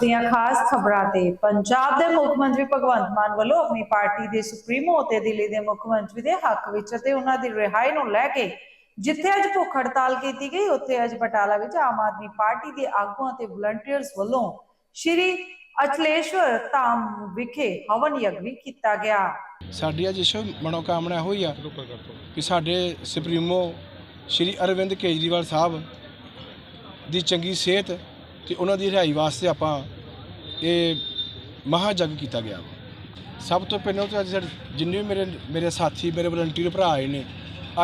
ਦੀਆਂ ਖਾਸ ਖਬਰਾਂ ਤੇ ਪੰਜਾਬ ਦੇ ਮੁੱਖ ਮੰਤਰੀ ਭਗਵੰਤ ਮਾਨ ਵੱਲੋਂ ਆਪਣੀ ਪਾਰਟੀ ਦੇ ਸੁਪਰੀਮੋ ਤੇ ਦਿੱਲੀ ਦੇ ਮੁੱਖ ਮੰਤਰੀ ਦੇ ਹੱਕ ਵਿੱਚ ਅਤੇ ਉਹਨਾਂ ਦੀ ਰਿਹਾਈ ਨੂੰ ਲੈ ਕੇ ਜਿੱਥੇ ਅੱਜ ਭੁੱਖ ਹੜਤਾਲ ਕੀਤੀ ਗਈ, ਉੱਥੇ ਅੱਜ ਬਟਾਲਾ ਵਿੱਚ ਆਮ ਆਦਮੀ ਪਾਰਟੀ ਦੇ ਆਗੂਆਂ ਤੇ ਵਲੰਟੀਅਰਸ ਵੱਲੋਂ ਸ਼੍ਰੀ ਅਚਲੇਸ਼ਵਰ ਧਾਮ ਵਿਖੇ ਹਵਨ ਯੱਗ ਵੀ ਕੀਤਾ ਗਿਆ। ਸਾਡੀ ਅੱਜ ਇਸ ਮਨੋਕਾਮਨਾ ਹੋਈ ਆ ਕਿ ਸਾਡੇ ਸੁਪਰੀਮੋ ਸ਼੍ਰੀ ਅਰਵਿੰਦ ਕੇਜਰੀਵਾਲ ਸਾਹਿਬ ਦੀ ਚੰਗੀ ਸਿਹਤ ਤੇ ਉਹਨਾਂ ਦੀ ਰਿਹਾਈ ਵਾਸਤੇ ਆਪਾਂ ਇਹ ਮਹਾ ਜਗ ਕੀਤਾ ਗਿਆ ਵਾ। ਸਭ ਤੋਂ ਪਹਿਲਾਂ ਤਾਂ ਅੱਜ ਸਾਡੇ ਜਿੰਨੇ ਵੀ ਮੇਰੇ ਮੇਰੇ ਸਾਥੀ ਮੇਰੇ ਵਲੰਟੀਅਰ ਭਰਾ ਆਏ ਨੇ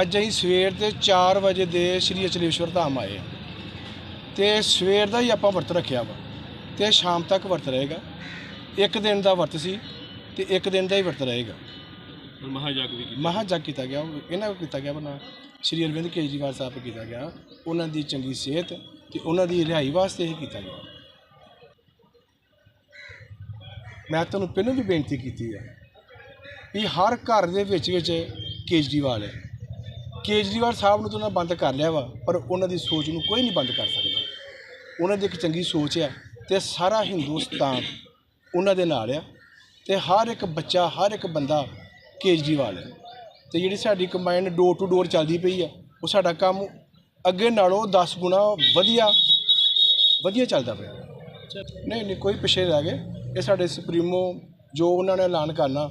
ਅੱਜ ਅਸੀਂ ਸਵੇਰ ਦੇ 4 ਵਜੇ ਦੇ ਸ਼੍ਰੀ ਅਚਲੇਸ਼ਵਰ ਧਾਮ ਆਏ। ਤੇ ਸਵੇਰ ਦਾ ਹੀ ਆਪਾਂ ਵਰਤ ਰੱਖਿਆ ਵਾ ਤੇ ਸ਼ਾਮ ਤੱਕ ਵਰਤ ਰਹੇਗਾ। ਇੱਕ ਦਿਨ ਦਾ ਵਰਤ ਸੀ ਤੇ ਇੱਕ ਦਿਨ ਦਾ ਹੀ ਵਰਤ ਰਹੇਗਾ। ਮਹਾਜਗ ਵੀ ਕੀਤਾ। ਮਹਾ ਜਗ ਕੀਤਾ ਗਿਆ। ਇਹਨਾਂ ਕੋਲ ਕੀਤਾ ਗਿਆ ਬਣਾ ਸ਼੍ਰੀ ਅਰਵਿੰਦ ਕੇਜਰੀਵਾਲ ਸਾਹਿਬ ਕੀਤਾ ਗਿਆ। ਉਹਨਾਂ ਦੀ ਚੰਗੀ ਸਿਹਤ ਤੇ ਉਹਨਾਂ ਦੀ ਰਿਹਾਈ ਵਾਸਤੇ ਇਹ ਕੀਤਾ ਗਿਆ। ਮੈਂ ਤੁਹਾਨੂੰ ਪਹਿਲਾਂ ਵੀ ਬੇਨਤੀ ਕੀਤੀ ਹੈ ਵੀ ਹਰ ਘਰ ਦੇ ਵਿੱਚ ਵਿੱਚ ਕੇਜਰੀਵਾਲ ਹੈ। ਕੇਜਰੀਵਾਲ ਸਾਹਿਬ ਨੂੰ ਤਾਂ ਉਹਨਾਂ ਬੰਦ ਕਰ ਲਿਆ ਵਾ, ਪਰ ਉਹਨਾਂ ਦੀ ਸੋਚ ਨੂੰ ਕੋਈ ਨਹੀਂ ਬੰਦ ਕਰ ਸਕਦਾ। ਉਹਨਾਂ ਦੀ ਇੱਕ ਚੰਗੀ ਸੋਚ ਹੈ ਤੇ ਸਾਰਾ ਹਿੰਦੁਸਤਾਨ ਉਹਨਾਂ ਦੇ ਨਾਲ ਆ ਤੇ ਹਰ ਇੱਕ ਬੱਚਾ, ਹਰ ਇੱਕ ਬੰਦਾ ਕੇਜਰੀਵਾਲ ਹੈ। ਤੇ ਜਿਹੜੀ ਸਾਡੀ ਕੰਬਾਈਨ ਡੋਰ ਟੂ ਡੋਰ ਚੱਲਦੀ ਪਈ ਆ, ਉਹ ਸਾਡਾ ਕੰਮ ਅੱਗੇ ਨਾਲੋਂ 10 ਗੁਣਾ ਵਧੀਆ ਵਧੀਆ ਚੱਲਦਾ ਪਿਆ। ਨਹੀਂ ਨਹੀਂ, ਕੋਈ ਪਿੱਛੇ ਰਹਿ ਗਏ। ਇਹ ਸਾਡੇ ਸੁਪਰੀਮੋ ਜੋ ਉਹਨਾਂ ਨੇ ਐਲਾਨ ਕਰਨਾ,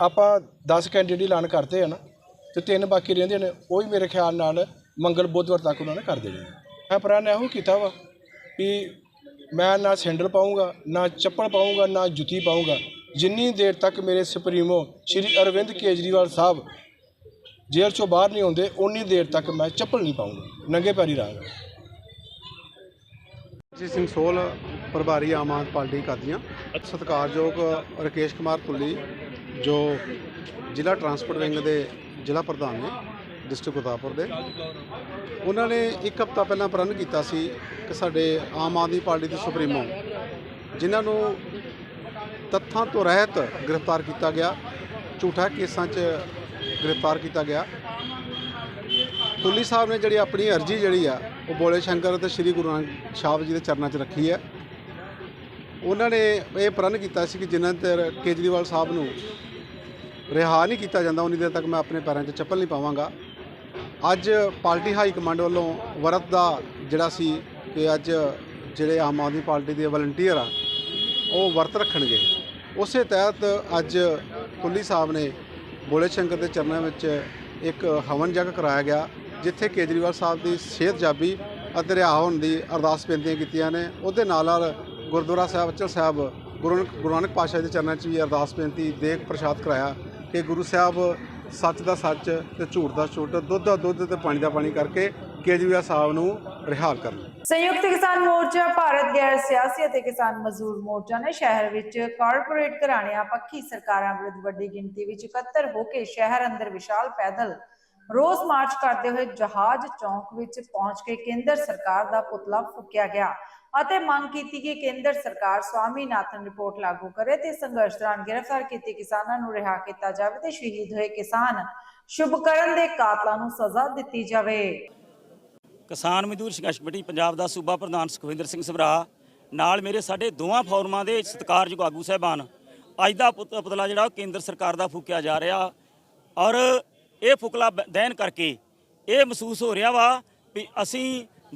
ਆਪਾਂ 10 ਕੈਂਡੀਡੇਟ ਐਲਾਨ ਕਰਤੇ ਆ ਨਾ, ਤੇ ਤਿੰਨ ਬਾਕੀ ਰਹਿੰਦੇ ਨੇ, ਉਹ ਹੀ ਮੇਰੇ ਖਿਆਲ ਨਾਲ ਮੰਗਲ ਬੁੱਧਵਾਰ ਤੱਕ ਉਹਨਾਂ ਨੇ ਕਰ ਦੇਣੇ ਮੈਂ ਪ੍ਰਣ ਇਹੋ ਕੀਤਾ ਵਾ ਕਿ ਮੈਂ ਨਾ ਸੈਂਡਲ ਪਾਉਂਗਾ ਨਾ ਚੱਪਲ ਪਾਉਂਗਾ ਨਾ ਜੁੱਤੀ ਪਾਉਂਗਾ ਜਿੰਨੀ ਦੇਰ ਤੱਕ ਮੇਰੇ ਸੁਪਰੀਮੋ ਸ਼੍ਰੀ ਅਰਵਿੰਦ ਕੇਜਰੀਵਾਲ ਸਾਹਿਬ ਜੇਲ੍ਹ ਚੋਂ ਬਾਹਰ ਨਹੀਂ ਆਉਂਦੇ ਉਨੀ ਦੇਰ ਤੱਕ ਮੈਂ ਚੱਪਲ ਨਹੀਂ ਪਾਉਂਗਾ ਨੰਗੇ ਪੈਰੀ ਰਹਾਂਗਾ ਜੀ ਸਿੰਘ ਸੋਲ, ਪ੍ਰਭਾਰੀ ਆਮ ਆਦਮੀ ਪਾਰਟੀ ਕਾਦੀਆਂ ਸਤਿਕਾਰਯੋਗ ਰਕੇਸ਼ ਕੁਮਾਰ ਤੁੱਲੀ ਜੋ ਜ਼ਿਲ੍ਹਾ ਟਰਾਂਸਪੋਰਟ ਵਿੰਗ ਦੇ ਜ਼ਿਲ੍ਹਾ ਪ੍ਰਧਾਨ ਨੇ, ਡਿਸਟ੍ਰਿਕਟ ਗੁਰਦਾਸਪੁਰ ਦੇ। ਉਹਨਾਂ ਨੇ ਇੱਕ ਹਫ਼ਤਾ ਪਹਿਲਾਂ ਪ੍ਰਣ ਕੀਤਾ ਸੀ ਕਿ ਸਾਡੇ ਆਮ ਆਦਮੀ ਪਾਰਟੀ ਦੇ ਸੁਪਰੀਮੋ, ਜਿਨ੍ਹਾਂ ਨੂੰ ਤੱਥਾਂ ਤੋਂ ਰਹਿਤ ਗ੍ਰਿਫਤਾਰ ਕੀਤਾ ਗਿਆ, ਝੂਠਾ ਕੇਸਾਂ 'ਚ ਗ੍ਰਿਫਤਾਰ ਕੀਤਾ ਗਿਆ। ਤੁੱਲੀ ਸਾਹਿਬ ਨੇ ਜਿਹੜੀ ਆਪਣੀ ਅਰਜ਼ੀ ਜਿਹੜੀ ਆ, ਉਹ ਬੋਲੇ ਸ਼ੰਕਰ ਅਤੇ ਸ੍ਰੀ ਗੁਰੂ ਨਾਨਕ ਸਾਹਿਬ ਜੀ ਦੇ ਚਰਨਾਂ 'ਚ ਰੱਖੀ ਹੈ। ਉਹਨਾਂ ਨੇ ਇਹ ਪ੍ਰਣ ਕੀਤਾ ਸੀ ਕਿ ਜਿੰਨਾ ਚਿਰ ਕੇਜਰੀਵਾਲ ਸਾਹਿਬ ਨੂੰ ਰਿਹਾ ਨਹੀਂ ਕੀਤਾ ਜਾਂਦਾ, ਉਨੀ ਦੇਰ ਤੱਕ ਮੈਂ ਆਪਣੇ ਪੈਰਾਂ 'ਚ ਚੱਪਲ ਨਹੀਂ ਪਾਵਾਂਗਾ। ਅੱਜ ਪਾਰਟੀ ਹਾਈ ਕਮਾਂਡ ਵੱਲੋਂ ਵਰਤ ਦਾ ਜਿਹੜਾ ਸੀ ਕਿ ਅੱਜ ਜਿਹੜੇ ਆਮ ਆਦਮੀ ਪਾਰਟੀ ਦੇ ਵਲੰਟੀਅਰ ਆ, ਉਹ ਵਰਤ ਰੱਖਣਗੇ। ਉਸੇ ਤਹਿਤ ਅੱਜ ਤੁੱਲੀ ਸਾਹਿਬ ਨੇ ਬੋਲੇ ਸ਼ੰਕਰ ਦੇ ਚਰਨਾਂ ਵਿੱਚ ਇੱਕ ਹਵਨ ਜਗ ਕਰਾਇਆ ਗਿਆ, ਜਿੱਥੇ ਕੇਜਰੀਵਾਲ ਸਾਹਿਬ ਦੀ ਸਿਹਤ ਜਾਬੀ ਅਤੇ ਰਿਹਾ ਹੋਣ ਦੀ ਅਰਦਾਸ ਬੇਨਤੀਆਂ ਕੀਤੀਆਂ ਨੇ। ਉਹਦੇ ਨਾਲ ਨਾਲ ਗੁਰਦੁਆਰਾ ਸਾਹਿਬ, ਅਚਲ ਸਾਹਿਬ, ਗੁਰੂ ਨਾਨਕ- ਗੁਰੂ ਨਾਨਕ ਪਾਤਸ਼ਾਹ ਦੇ ਚਰਨਾਂ 'ਚ ਵੀ ਅਰਦਾਸ ਬੇਨਤੀ ਦੇਖ ਪ੍ਰਸ਼ਾਦ ਕਰਾਇਆ ਕਿ ਗੁਰੂ ਸਾਹਿਬ ਸੱਚ ਦਾ ਸੱਚ ਤੇ ਝੂਠ ਦਾ ਝੂਠ, ਦੁੱਧ ਦਾ ਦੁੱਧ ਤੇ ਪਾਣੀ ਦਾ ਪਾਣੀ ਕਰਕੇ ਕੇਜਰੀਵਾਲ ਸਾਹਿਬ ਨੂੰ ਰਿਹਾ ਕਰਨ। ਸੰਯੁਕਤ ਕਿਸਾਨ ਮੋਰਚਾ ਭਾਰਤ ਗੈਰ ਸਿਆਸੀ ਅਤੇ ਕਿਸਾਨ ਮਜ਼ਦੂਰ ਮੋਰਚਾ ਨੇ ਸ਼ਹਿਰ ਵਿੱਚ ਕਾਰਪੋਰੇਟ ਘਰਾਣਿਆਂ, ਪੱਖੀ ਸਰਕਾਰਾਂ ਵਿਰੁੱਧ ਵੱਡੀ ਗਿਣਤੀ ਵਿੱਚ ਇਕੱਤਰ ਹੋ ਕੇ ਸ਼ਹਿਰ ਅੰਦਰ ਵਿਸ਼ਾਲ ਪੈਦਲ ਰੋਸ ਮਾਰਚ ਕਰਦੇ ਹੋਏ ਜਹਾਜ਼ ਚੌਂਕ ਵਿੱਚ ਪਹੁੰਚ ਕੇ ਕੇਂਦਰ ਸਰਕਾਰ ਦਾ ਪੁਤਲਾ ਫੂਕਿਆ ਗਿਆ ਅਤੇ ਮੰਗ ਕੀਤੀ ਕਿ ਕੇਂਦਰ ਸਰਕਾਰ ਸਵਾਮੀਨਾਥਨ ਰਿਪੋਰਟ ਲਾਗੂ ਕਰੇ ਤੇ ਸੰਘਰਸ਼ ਦੌਰਾਨ ਗ੍ਰਿਫਤਾਰ ਕੀਤੇ ਕਿਸਾਨਾਂ ਨੂੰ ਰਿਹਾ ਕੀਤਾ ਜਾਵੇ ਤੇ ਸ਼ਹੀਦ ਹੋਏ ਕਿਸਾਨ ਸ਼ੁਭਕਰਨ ਦੇ ਕਾਤਲਾਂ ਨੂੰ ਸਜ਼ਾ ਦਿੱਤੀ ਜਾਵੇ। ਕਿਸਾਨ ਮਜ਼ਦੂਰ ਸੰਘਰਸ਼ ਕਮੇਟੀ ਪੰਜਾਬ ਦਾ ਸੂਬਾ ਪ੍ਰਧਾਨ ਸੁਖਵਿੰਦਰ ਸਿੰਘ ਸਭਰਾ, ਨਾਲ ਮੇਰੇ ਸਾਡੇ ਦੋਵਾਂ ਫੋਰਮਾਂ ਦੇ ਸਤਿਕਾਰਯੋਗ ਆਗੂ ਸਾਹਿਬਾਨ, ਅੱਜ ਦਾ ਪੁਤ- ਪੁਤਲਾ ਜਿਹੜਾ ਉਹ ਕੇਂਦਰ ਸਰਕਾਰ ਦਾ ਫੂਕਿਆ ਜਾ ਰਿਹਾ ਔਰ ਇਹ ਫੁਕਲਾ ਬ- ਦਹਿਨ ਕਰਕੇ ਇਹ ਮਹਿਸੂਸ ਹੋ ਰਿਹਾ ਵਾ ਵੀ ਅਸੀਂ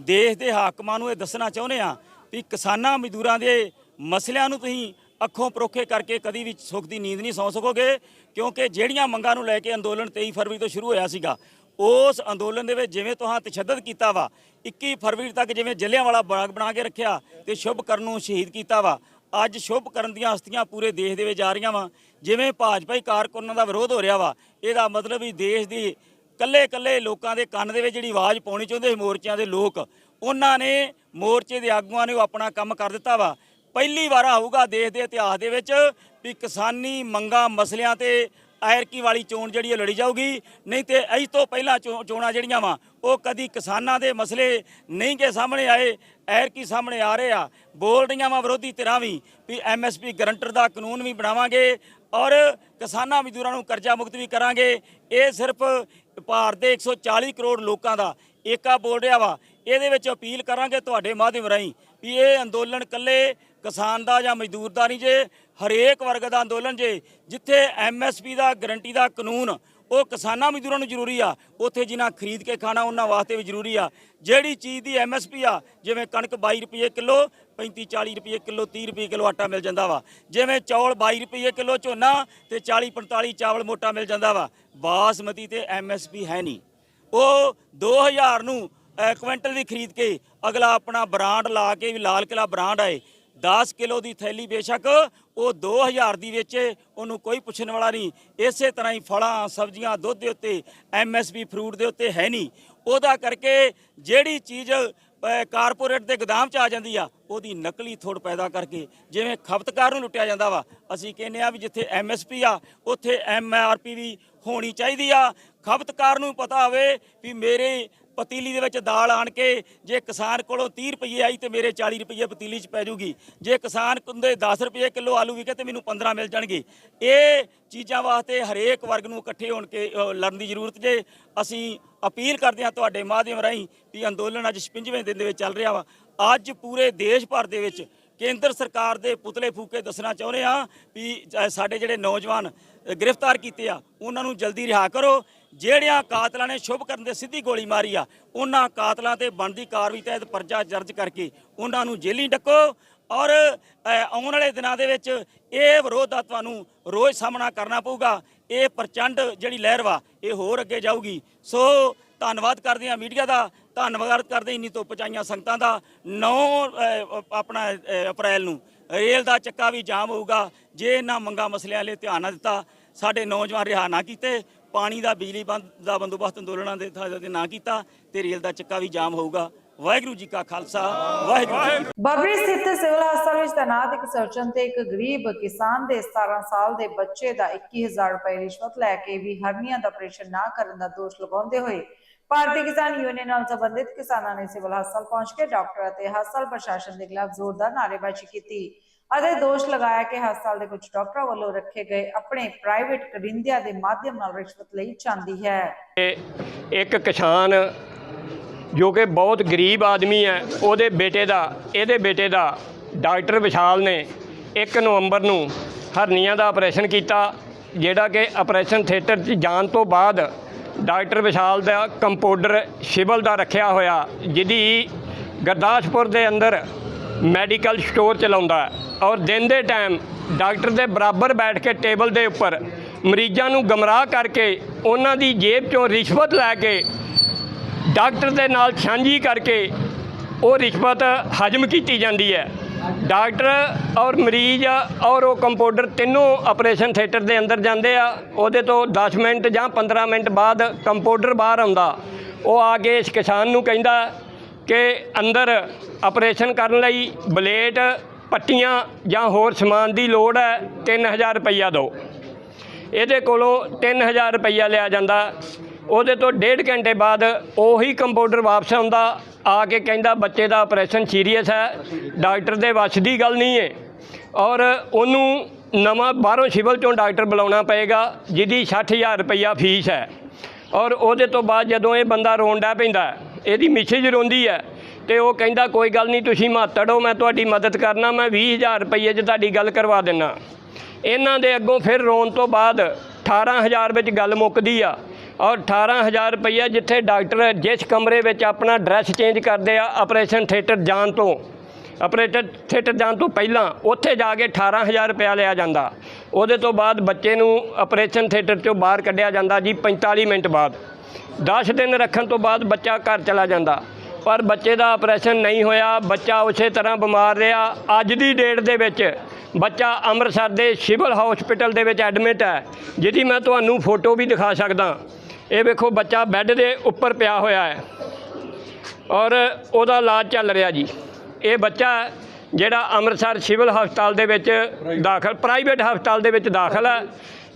ਦੇਸ਼ ਦੇ ਹਾਕਮਾਂ ਨੂੰ ਇਹ ਦੱਸਣਾ ਚਾਹੁੰਦੇ ਆ ਵੀ ਕਿਸਾਨਾਂ ਮਜ਼ਦੂਰਾਂ ਦੇ ਮਸਲਿਆਂ ਨੂੰ ਤੁਸੀਂ ਅੱਖੋਂ ਪਰੋਖੇ ਕਰਕੇ ਕਦੀ ਵੀ ਸੁੱਖ ਦੀ ਨੀਂਦ ਨਹੀਂ ਸੌਂ ਸਕੋਗੇ, ਕਿਉਂਕਿ ਜਿਹੜੀਆਂ ਮੰਗਾਂ ਨੂੰ ਲੈ ਕੇ ਅੰਦੋਲਨ 23 ਫਰਵਰੀ ਤੋਂ ਸ਼ੁਰੂ ਹੋਇਆ ਸੀਗਾ ਉਸ ਅੰਦੋਲਨ ਦੇ ਵਿੱਚ ਜਿਵੇਂ ਤੁਹਾਂ ਤਸ਼ੱਦਦ ਕੀਤਾ ਵਾ 21 ਫਰਵਰੀ ਤੱਕ ਜਿਵੇਂ ਜਲਿਆਂਵਾਲਾ ਬਾਗ ਬਣਾ ਕੇ ਰੱਖਿਆ ਤੇ ਸ਼ੁਭ ਕਰਨ ਨੂੰ ਸ਼ਹੀਦ ਕੀਤਾ ਵਾ, ਅੱਜ ਸ਼ੁਭ ਕਰਨ ਦੀਆਂ ਹਸਤੀਆਂ ਪੂਰੇ ਦੇਸ਼ ਦੇ ਵਿੱਚ ਆ ਰਹੀਆਂ ਵਾ, ਜਿਵੇਂ ਭਾਜਪਾਈ ਕਾਰਕੁਨਾਂ ਦਾ ਵਿਰੋਧ ਹੋ ਰਿਹਾ ਵਾ, ਇਹਦਾ ਮਤਲਬ ਵੀ ਦੇਸ਼ ਦੀ ਕੱਲੇ ਕੱਲੇ ਲੋਕਾਂ ਦੇ ਕੰਨ ਦੇ ਵਿੱਚ ਜਿਹੜੀ ਆਵਾਜ਼ ਪਾਉਣੀ ਚਾਹੁੰਦੇ ਸੀ ਮੋਰਚਿਆਂ ਦੇ ਲੋਕ, ਉਹਨਾਂ ਨੇ ਮੋਰਚੇ ਦੇ ਆਗੂਆਂ ਨੇ ਉਹ ਆਪਣਾ ਕੰਮ ਕਰ ਦਿੱਤਾ ਵਾ। ਪਹਿਲੀ ਵਾਰ ਆਊਗਾ ਦੇਸ਼ ਦੇ ਇਤਿਹਾਸ ਦੇ ਵਿੱਚ ਵੀ ਕਿਸਾਨੀ ਮੰਗਾਂ, ਮਸਲਿਆਂ ਤੇ ਐਰਕੀ ਵਾਲੀ ਚੋਣ ਜਿਹੜੀ ਉਹ ਲੜੀ ਜਾਊਗੀ, ਨਹੀਂ ਤੇ ਇਸ ਤੋਂ ਪਹਿਲਾਂ ਚੋ- ਚੋਣਾਂ ਜਿਹੜੀਆਂ ਵਾ, ਉਹ ਕਦੀ ਕਿਸਾਨਾਂ ਦੇ ਮਸਲੇ ਨਹੀਂ ਕੇ ਸਾਹਮਣੇ ਆਏ ਐਰਕੀ ਸਾਹਮਣੇ ਆ ਰਹੇ ਆ। ਬੋਲ ਰਹੀਆਂ ਵਾ ਵਿਰੋਧੀ ਧਿਰਾਂ ਵੀ ਵੀ ਐਮਐਸਪੀ ਗਰੰਟਰ ਦਾ ਕਾਨੂੰਨ ਵੀ ਬਣਾਵਾਂਗੇ ਔਰ ਕਿਸਾਨਾਂ ਮਜ਼ਦੂਰਾਂ ਨੂੰ ਕਰਜ਼ਾ ਮੁਕਤ ਵੀ ਕਰਾਂਗੇ। ਇਹ ਸਿਰਫ ਭਾਰਤ ਦੇ 140 ਕਰੋੜ ਲੋਕਾਂ ਦਾ ਏਕਾ ਬੋਲ ਰਿਹਾ ਵਾ। ਇਹਦੇ ਵਿੱਚ ਅਪੀਲ ਕਰਾਂਗੇ ਤੁਹਾਡੇ ਮਾਧਿਅਮ ਰਾਹੀਂ ਵੀ ਇਹ ਅੰਦੋਲਨ ਕੱਲੇ ਕਿਸਾਨ ਦਾ ਜਾਂ ਮਜ਼ਦੂਰ ਦਾ ਨਹੀਂ ਜੇ ਹਰੇਕ ਵਰਗ ਦਾ ਅੰਦੋਲਨ ਜੇ, ਜਿੱਥੇ ਐਮਐਸਪੀ ਦਾ ਗਰੰਟੀ ਦਾ ਕਾਨੂੰਨ, ਉਹ ਕਿਸਾਨਾਂ ਮਜ਼ਦੂਰਾਂ ਨੂੰ ਜ਼ਰੂਰੀ ਆ, ਉੱਥੇ ਜਿਨ੍ਹਾਂ ਖਰੀਦ ਕੇ ਖਾਣਾ ਉਹਨਾਂ ਵਾਸਤੇ ਵੀ ਜ਼ਰੂਰੀ ਆ। ਜਿਹੜੀ ਚੀਜ਼ ਦੀ ਐਮਐਸਪੀ ਆ, ਜਿਵੇਂ ਕਣਕ 22 ਰੁਪਏ ਕਿਲੋ 35 40 ਰੁਪਏ ਕਿਲੋ 30 ਰੁਪਏ ਕਿਲੋ ਆਟਾ ਮਿਲ ਜਾਂਦਾ ਵਾ। ਜਿਵੇਂ ਚੌਲ 22 ਰੁਪਏ ਕਿਲੋ ਝੋਨਾ ਤੇ 40 45 ਚਾਵਲ ਮੋਟਾ ਮਿਲ ਜਾਂਦਾ ਵਾ। ਬਾਸਮਤੀ ਤੇ ਐਮਐਸਪੀ ਹੈ ਨਹੀਂ। ਉਹ 2000 ਨੂੰ ਕੁਇੰਟਲ ਵੀ ਖਰੀਦ ਕੇ ਅਗਲਾ ਆਪਣਾ ਬ੍ਰਾਂਡ ਲਾ ਕੇ ਵੀ ਲਾਲ ਕਿਲਾ ਬ੍ਰਾਂਡ ਆਏ। 10 ਕਿਲੋ ਦੀ ਥੈਲੀ ਬੇਸ਼ੱਕ ਉਹ 2000 ਦੀ ਵੇਚੇ ਉਹਨੂੰ ਕੋਈ ਪੁੱਛਣ ਵਾਲਾ ਨਹੀਂ। ਇਸੇ ਤਰ੍ਹਾਂ ਹੀ ਫਲਾਂ, ਸਬਜ਼ੀਆਂ, ਦੁੱਧ ਦੇ ਉੱਤੇ ਐਮਐਸਪੀ ਫਰੂਟ ਦੇ ਉੱਤੇ ਹੈ ਨਹੀਂ। ਉਹਦਾ ਕਰਕੇ ਜਿਹੜੀ ਚੀਜ਼ ਕਾਰਪੋਰੇਟ ਦੇ ਗੋਦਾਮ 'ਚ ਆ ਜਾਂਦੀ ਆ, ਉਹਦੀ ਨਕਲੀ ਥੋੜ ਪੈਦਾ ਕਰਕੇ ਜਿਵੇਂ ਖਪਤਕਾਰ ਨੂੰ ਲੁੱਟਿਆ ਜਾਂਦਾ ਵਾ, ਅਸੀਂ ਕਹਿੰਦੇ ਆ ਵੀ ਜਿੱਥੇ ਐਮਐਸਪੀ ਆ, ਉੱਥੇ ਐਮਆਰਪੀ ਵੀ ਹੋਣੀ ਚਾਹੀਦੀ ਆ। ਖਪਤਕਾਰ ਨੂੰ ਪਤਾ ਹੋਵੇ ਵੀ ਮੇਰੇ ਪਤੀਲੀ ਦੇ ਵਿੱਚ ਦਾਲ ਆਣ ਕੇ ਜੇ ਕਿਸਾਨ ਕੋਲੋਂ 30 ਰੁਪਏ ਆਈ ਤੇ ਮੇਰੇ 40 ਰੁਪਏ ਪਤੀਲੀ 'ਚ ਪੈ ਜੂਗੀ। ਜੇ ਕਿਸਾਨ ਕੁੰਦੇ 10 ਰੁਪਏ ਕਿਲੋ ਆਲੂ ਵਿਕੇ ਤੇ ਮੈਨੂੰ 15 ਮਿਲ ਜਾਣਗੇ। ਇਹ ਚੀਜ਼ਾਂ ਵਾਸਤੇ ਹਰੇਕ ਵਰਗ ਨੂੰ ਇਕੱਠੇ ਹੋਣ ਕੇ ਲੜਨ ਦੀ ਜ਼ਰੂਰਤ ਜੇ ਅਸੀਂ ਅਪੀਲ ਕਰਦੇ ਹਾਂ ਤੁਹਾਡੇ ਮਾਧਿਅਮ ਰਾਹੀਂ ਵੀ ਅੰਦੋਲਨ ਅੱਜ 56ਵੇਂ ਦਿਨ ਦੇ ਵਿੱਚ ਚੱਲ ਰਿਹਾ ਵਾ। ਅੱਜ ਪੂਰੇ ਦੇਸ਼ ਭਰ ਦੇ ਵਿੱਚ ਕੇਂਦਰ ਸਰਕਾਰ ਦੇ ਪੁਤਲੇ ਫੂਕੇ ਦੱਸਣਾ ਚਾਹੁੰਦੇ ਆ ਵੀ ਸਾਡੇ ਜਿਹੜੇ ਨੌਜਵਾਨ ਗ੍ਰਿਫਤਾਰ ਕੀਤੇ ਆ, ਉਹਨਾਂ ਨੂੰ ਜਲਦੀ ਰਿਹਾ ਕਰੋ। ਜਿਹੜਿਆਂ ਕਾਤਲਾਂ ਨੇ ਸ਼ੁਭ ਕਰਨ ਦੇ ਸਿੱਧੀ ਗੋਲੀ ਮਾਰੀ ਆ, ਉਹਨਾਂ ਕਾਤਲਾਂ ਤੇ ਬਣਦੀ ਕਾਰਵਾਈ ਤਹਿਤ ਪਰਚਾ ਦਰਜ ਕਰਕੇ ਉਹਨਾਂ ਨੂੰ ਜੇਲ੍ਹੀਂ ਡੱਕੋ ਔਰ ਆਉਣ ਵਾਲੇ ਦਿਨਾਂ ਦੇ ਵਿੱਚ ਇਹ ਵਿਰੋਧ ਦਾ ਤੁਹਾਨੂੰ ਰੋਜ਼ ਸਾਹਮਣਾ ਕਰਨਾ ਪਊਗਾ। ਇਹ ਪ੍ਰਚੰਡ ਜਿਹੜੀ ਲਹਿਰ ਵਾ, ਇਹ ਹੋਰ ਅੱਗੇ ਜਾਊਗੀ। ਸੋ ਧੰਨਵਾਦ ਕਰਦੇ ਹਾਂ ਮੀਡੀਆ ਦਾ, ਧੰਨਵਾਦ ਕਰਦੇ ਇੰਨੀ ਤੋਂ ਪਹੁੰਚਾਈਆਂ ਸੰਗਤਾਂ ਦਾ। 9 ਆਪਣਾ ਅਪ੍ਰੈਲ ਨੂੰ ਰੇਲ ਦਾ ਚੱਕਾ ਵੀ ਜਾਮ ਹੋਊਗਾ। ਜੇ ਇਹਨਾਂ ਮੰਗਾ ਮਸਲਿਆਂ ਲਈ ਧਿਆਨ ਨਾ ਦਿੱਤਾ, ਸਾਡੇ ਨੌਜਵਾਨ ਰਿਹਾ ਨਾ ਕੀਤੇ ਪਾਣੀ ਦਾ, ਬਿਜਲੀ ਬੰਦ ਦਾ ਬੰਦੋਬਸਤ ਅੰਦੋਲਨਾਂ ਦੇ ਥਾਂ ਤੇ ਨਾ ਕੀਤਾ ਤੇ ਰੇਲ ਦਾ ਚੱਕਾ ਵੀ ਜਾਮ ਹੋਊਗਾ। ਵਾਹਿਗੁਰੂ ਜੀ ਕਾ ਖਾਲਸਾ, ਵਾਹਿਗੁਰੂ ਜੀ ਸਥਿਤ ਸਿਵਲ ਹਸਪਤਾਲ ਵਿੱਚ ਤੈਨਾਤ ਇੱਕ ਸਰਜਨ ਤੇ ਇੱਕ ਗਰੀਬ ਕਿਸਾਨ ਦੇ 17 ਸਾਲ ਦੇ ਬੱਚੇ ਦਾ 21000 ਰੁਪਏ ਰਿਸ਼ਵਤ ਲੈ ਕੇ ਵੀ ਹਰਨੀਆਂ ਦਾ ਆਪਰੇਸ਼ਨ ਨਾ ਕਰਨ ਦਾ ਦੋਸ਼ ਲਗਾਉਂਦੇ ਹੋਏ ਭਾਰਤੀ ਕਿਸਾਨ ਯੂਨੀਅਨ ਨਾਲ ਸੰਬੰਧਿਤ ਕਿਸਾਨਾਂ ਨੇ ਸਿਵਲ ਹਸਪਤਾਲ ਪਹੁੰਚ ਕੇ ਡਾਕਟਰ ਅਤੇ ਹਸਪਤਾਲ ਪ੍ਰਸ਼ਾਸਨ ਦੇ ਖਿਲਾਫ ਜ਼ੋਰਦਾਰ ਨਾਅਰੇਬਾਜ਼ੀ ਕੀਤੀ। ਅਤੇ ਦੋਸ਼ ਲਗਾਇਆ ਕਿ ਹਸਪਤਾਲ ਦੇ ਕੁਝ ਡਾਕਟਰਾਂ ਵੱਲੋਂ ਰੱਖੇ ਗਏ ਆਪਣੇ ਪ੍ਰਾਈਵੇਟ ਕਰਿੰਦਿਆਂ ਦੇ ਮਾਧਿਅਮ ਨਾਲ ਰਿਸ਼ਵਤ ਲਈ ਜਾਂਦੀ ਹੈ। ਇੱਕ ਕਿਸਾਨ ਜੋ ਕਿ ਬਹੁਤ ਗਰੀਬ ਆਦਮੀ ਹੈ, ਉਹਦੇ ਬੇਟੇ ਦਾ, ਇਹਦੇ ਬੇਟੇ ਦਾ ਡਾਕਟਰ ਵਿਸ਼ਾਲ ਨੇ 1 ਨਵੰਬਰ ਨੂੰ ਹਰਨੀਆਂ ਦਾ ਆਪਰੇਸ਼ਨ ਕੀਤਾ, ਜਿਹੜਾ ਕਿ ਆਪਰੇਸ਼ਨ ਥੀਏਟਰ 'ਚ ਜਾਣ ਤੋਂ ਬਾਅਦ ਡਾਕਟਰ ਵਿਸ਼ਾਲ ਦਾ ਕੰਪਾਊਂਡਰ ਸਿਵਲ ਦਾ ਰੱਖਿਆ ਹੋਇਆ, ਜਿਹਦੀ ਗੁਰਦਾਸਪੁਰ ਦੇ ਅੰਦਰ ਮੈਡੀਕਲ ਸਟੋਰ ਚਲਾਉਂਦਾ ਔਰ ਦਿਨ ਦੇ ਟਾਈਮ ਡਾਕਟਰ ਦੇ ਬਰਾਬਰ ਬੈਠ ਕੇ ਟੇਬਲ ਦੇ ਉੱਪਰ ਮਰੀਜ਼ਾਂ ਨੂੰ ਗਮਰਾਹ ਕਰਕੇ ਉਹਨਾਂ ਦੀ ਜੇਬ 'ਚੋਂ ਰਿਸ਼ਵਤ ਲੈ ਕੇ ਡਾਕਟਰ ਦੇ ਨਾਲ ਸਾਂਝੀ ਕਰਕੇ ਉਹ ਰਿਸ਼ਵਤ ਹਜਮ ਕੀਤੀ ਜਾਂਦੀ ਹੈ। ਡਾਕਟਰ ਔਰ ਮਰੀਜ਼ ਔਰ ਉਹ ਕੰਪਾਊਂਡਰ ਤਿੰਨੋਂ ਆਪਰੇਸ਼ਨ ਥੀਏਟਰ ਦੇ ਅੰਦਰ ਜਾਂਦੇ ਆ। ਉਹਦੇ ਤੋਂ 10 ਮਿੰਟ ਜਾਂ 15 ਮਿੰਟ ਬਾਅਦ ਕੰਪਾਊਂਡਰ ਬਾਹਰ ਆਉਂਦਾ। ਉਹ ਆ ਕੇ ਇਸ ਕਿਸਾਨ ਨੂੰ ਕਹਿੰਦਾ ਕਿ ਅੰਦਰ ਆਪਰੇਸ਼ਨ ਕਰਨ ਲਈ ਬਲੇਡ, ਪੱਟੀਆਂ ਜਾਂ ਹੋਰ ਸਮਾਨ ਦੀ ਲੋੜ ਹੈ 3000 ਰੁਪਈਆ ਦਿਓ। ਇਹਦੇ ਕੋਲੋਂ 3000 ਰੁਪਈਆ ਲਿਆ ਜਾਂਦਾ। ਉਹਦੇ ਤੋਂ ਡੇਢ ਘੰਟੇ ਬਾਅਦ ਉਹੀ ਕੰਪਾਊਂਡਰ ਵਾਪਸ ਆਉਂਦਾ, ਆ ਕੇ ਕਹਿੰਦਾ, ਬੱਚੇ ਦਾ ਆਪਰੇਸ਼ਨ ਸੀਰੀਅਸ ਹੈ, ਡਾਕਟਰ ਦੇ ਵੱਸ ਦੀ ਗੱਲ ਨਹੀਂ ਹੈ ਔਰ ਉਹਨੂੰ ਨਵਾਂ ਬਾਹਰੋਂ ਸਿਵਲ ਚੋਂ ਡਾਕਟਰ ਬੁਲਾਉਣਾ ਪਏਗਾ, ਜਿਹਦੀ 60000 ਰੁਪਈਆ ਫੀਸ ਹੈ। ਔਰ ਉਹਦੇ ਤੋਂ ਬਾਅਦ ਜਦੋਂ ਇਹ ਬੰਦਾ ਰੋਣ ਡੈ ਪੈਂਦਾ ਇਹਦੀ ਮਿਸੇਜ ਰੋਂਦੀ ਹੈ ਤੇ ਉਹ ਕਹਿੰਦਾ, ਕੋਈ ਗੱਲ ਨਹੀਂ, ਤੁਸੀਂ ਮਾਤੜੋ ਮੈਂ ਤੁਹਾਡੀ ਮਦਦ ਕਰਨਾ, ਮੈਂ 20000 ਰੁਪਈਏ 'ਚ ਤੁਹਾਡੀ ਗੱਲ ਕਰਵਾ ਦਿੰਨਾ। ਇਹਨਾਂ ਦੇ ਅੱਗੋਂ ਫਿਰ ਰੋਣ ਤੋਂ ਬਾਅਦ 18000 ਵਿੱਚ ਗੱਲ ਮੁੱਕਦੀ ਆ ਔਰ 18000 ਰੁਪਈਆ ਜਿੱਥੇ ਡਾਕਟਰ ਜਿਸ ਕਮਰੇ ਵਿੱਚ ਆਪਣਾ ਡਰੈਸ ਚੇਂਜ ਕਰਦੇ ਆ ਆਪਰੇਸ਼ਨ ਥੀਏਟਰ ਜਾਣ ਤੋਂ ਆਪਰੇਟਰ ਥੀਏਟਰ ਜਾਣ ਤੋਂ ਪਹਿਲਾਂ ਉੱਥੇ ਜਾ ਕੇ 18000 ਰੁਪਇਆ ਲਿਆ ਜਾਂਦਾ। ਉਹਦੇ ਤੋਂ ਬਾਅਦ ਬੱਚੇ ਨੂੰ ਆਪਰੇਸ਼ਨ ਥੀਏਟਰ ਚੋਂ ਬਾਹਰ ਕੱਢਿਆ ਜਾਂਦਾ ਜੀ 45 ਮਿੰਟ ਬਾਅਦ। 10 ਦਿਨ ਰੱਖਣ ਤੋਂ ਬਾਅਦ ਬੱਚਾ ਘਰ ਚਲਾ ਜਾਂਦਾ। ਪਰ ਬੱਚੇ ਦਾ ਆਪਰੇਸ਼ਨ ਨਹੀਂ ਹੋਇਆ, ਬੱਚਾ ਉਸੇ ਤਰ੍ਹਾਂ ਬਿਮਾਰ ਰਿਹਾ। ਅੱਜ ਦੀ ਡੇਟ ਦੇ ਵਿੱਚ ਬੱਚਾ ਅੰਮ੍ਰਿਤਸਰ ਦੇ ਸਿਵਲ ਹਸਪੀਟਲ ਦੇ ਵਿੱਚ ਐਡਮਿਟ ਹੈ, ਜਿਹਦੀ ਮੈਂ ਤੁਹਾਨੂੰ ਫੋਟੋ ਵੀ ਦਿਖਾ ਸਕਦਾ। ਇਹ ਵੇਖੋ, ਬੱਚਾ ਬੈੱਡ ਦੇ ਉੱਪਰ ਪਿਆ ਹੋਇਆ ਹੈ। ਔਰ ਉਹਦਾ ਇਲਾਜ ਚੱਲ ਰਿਹਾ ਜੀ। ਇਹ ਬੱਚਾ ਜਿਹੜਾ ਅੰਮ੍ਰਿਤਸਰ ਸਿਵਲ ਹਸਪਤਾਲ ਦੇ ਵਿੱਚ ਦਾਖਲ, ਪ੍ਰਾਈਵੇਟ ਹਸਪਤਾਲ ਦੇ ਵਿੱਚ ਦਾਖਲ ਹੈ।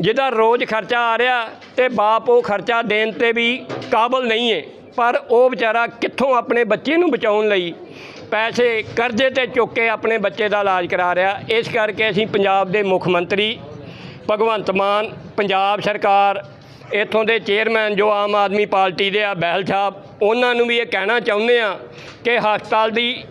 ਜਿਹਦਾ ਰੋਜ਼ ਖਰਚਾ ਆ ਰਿਹਾ ਤੇ ਬਾਪ ਉਹ ਖਰਚਾ ਦੇਣ ਤੇ ਵੀ ਕਾਬਲ ਨਹੀਂ ਹੈ ਪਰ ਉਹ ਵਿਚਾਰਾ ਕਿੱਥੋਂ ਆਪਣੇ ਬੱਚੇ ਨੂੰ ਬਚਾਉਣ ਲਈ ਪੈਸੇ ਕਰਜ਼ੇ ਤੇ ਚੁੱਕ ਕੇ ਆਪਣੇ ਬੱਚੇ ਦਾ ਇਲਾਜ ਕਰਾ ਰਿਹਾ। ਇਸ ਕਰਕੇ ਅਸੀਂ ਪੰਜਾਬ ਦੇ ਮੁੱਖ ਮੰਤਰੀ ਭਗਵੰਤ ਮਾਨ, ਪੰਜਾਬ ਸਰਕਾਰ, ਇੱਥੋਂ ਦੇ ਚੇਅਰਮੈਨ ਜੋ ਆਮ ਆਦਮੀ ਪਾਰਟੀ ਦੇ ਆ ਬਹਿਲ ਸਾਹਿਬ, ਉਹਨਾਂ ਨੂੰ ਵੀ ਇਹ ਕਹਿਣਾ ਚਾਹੁੰਦੇ ਆ ਕਿ ਹਸਪਤਾਲ ਦੀ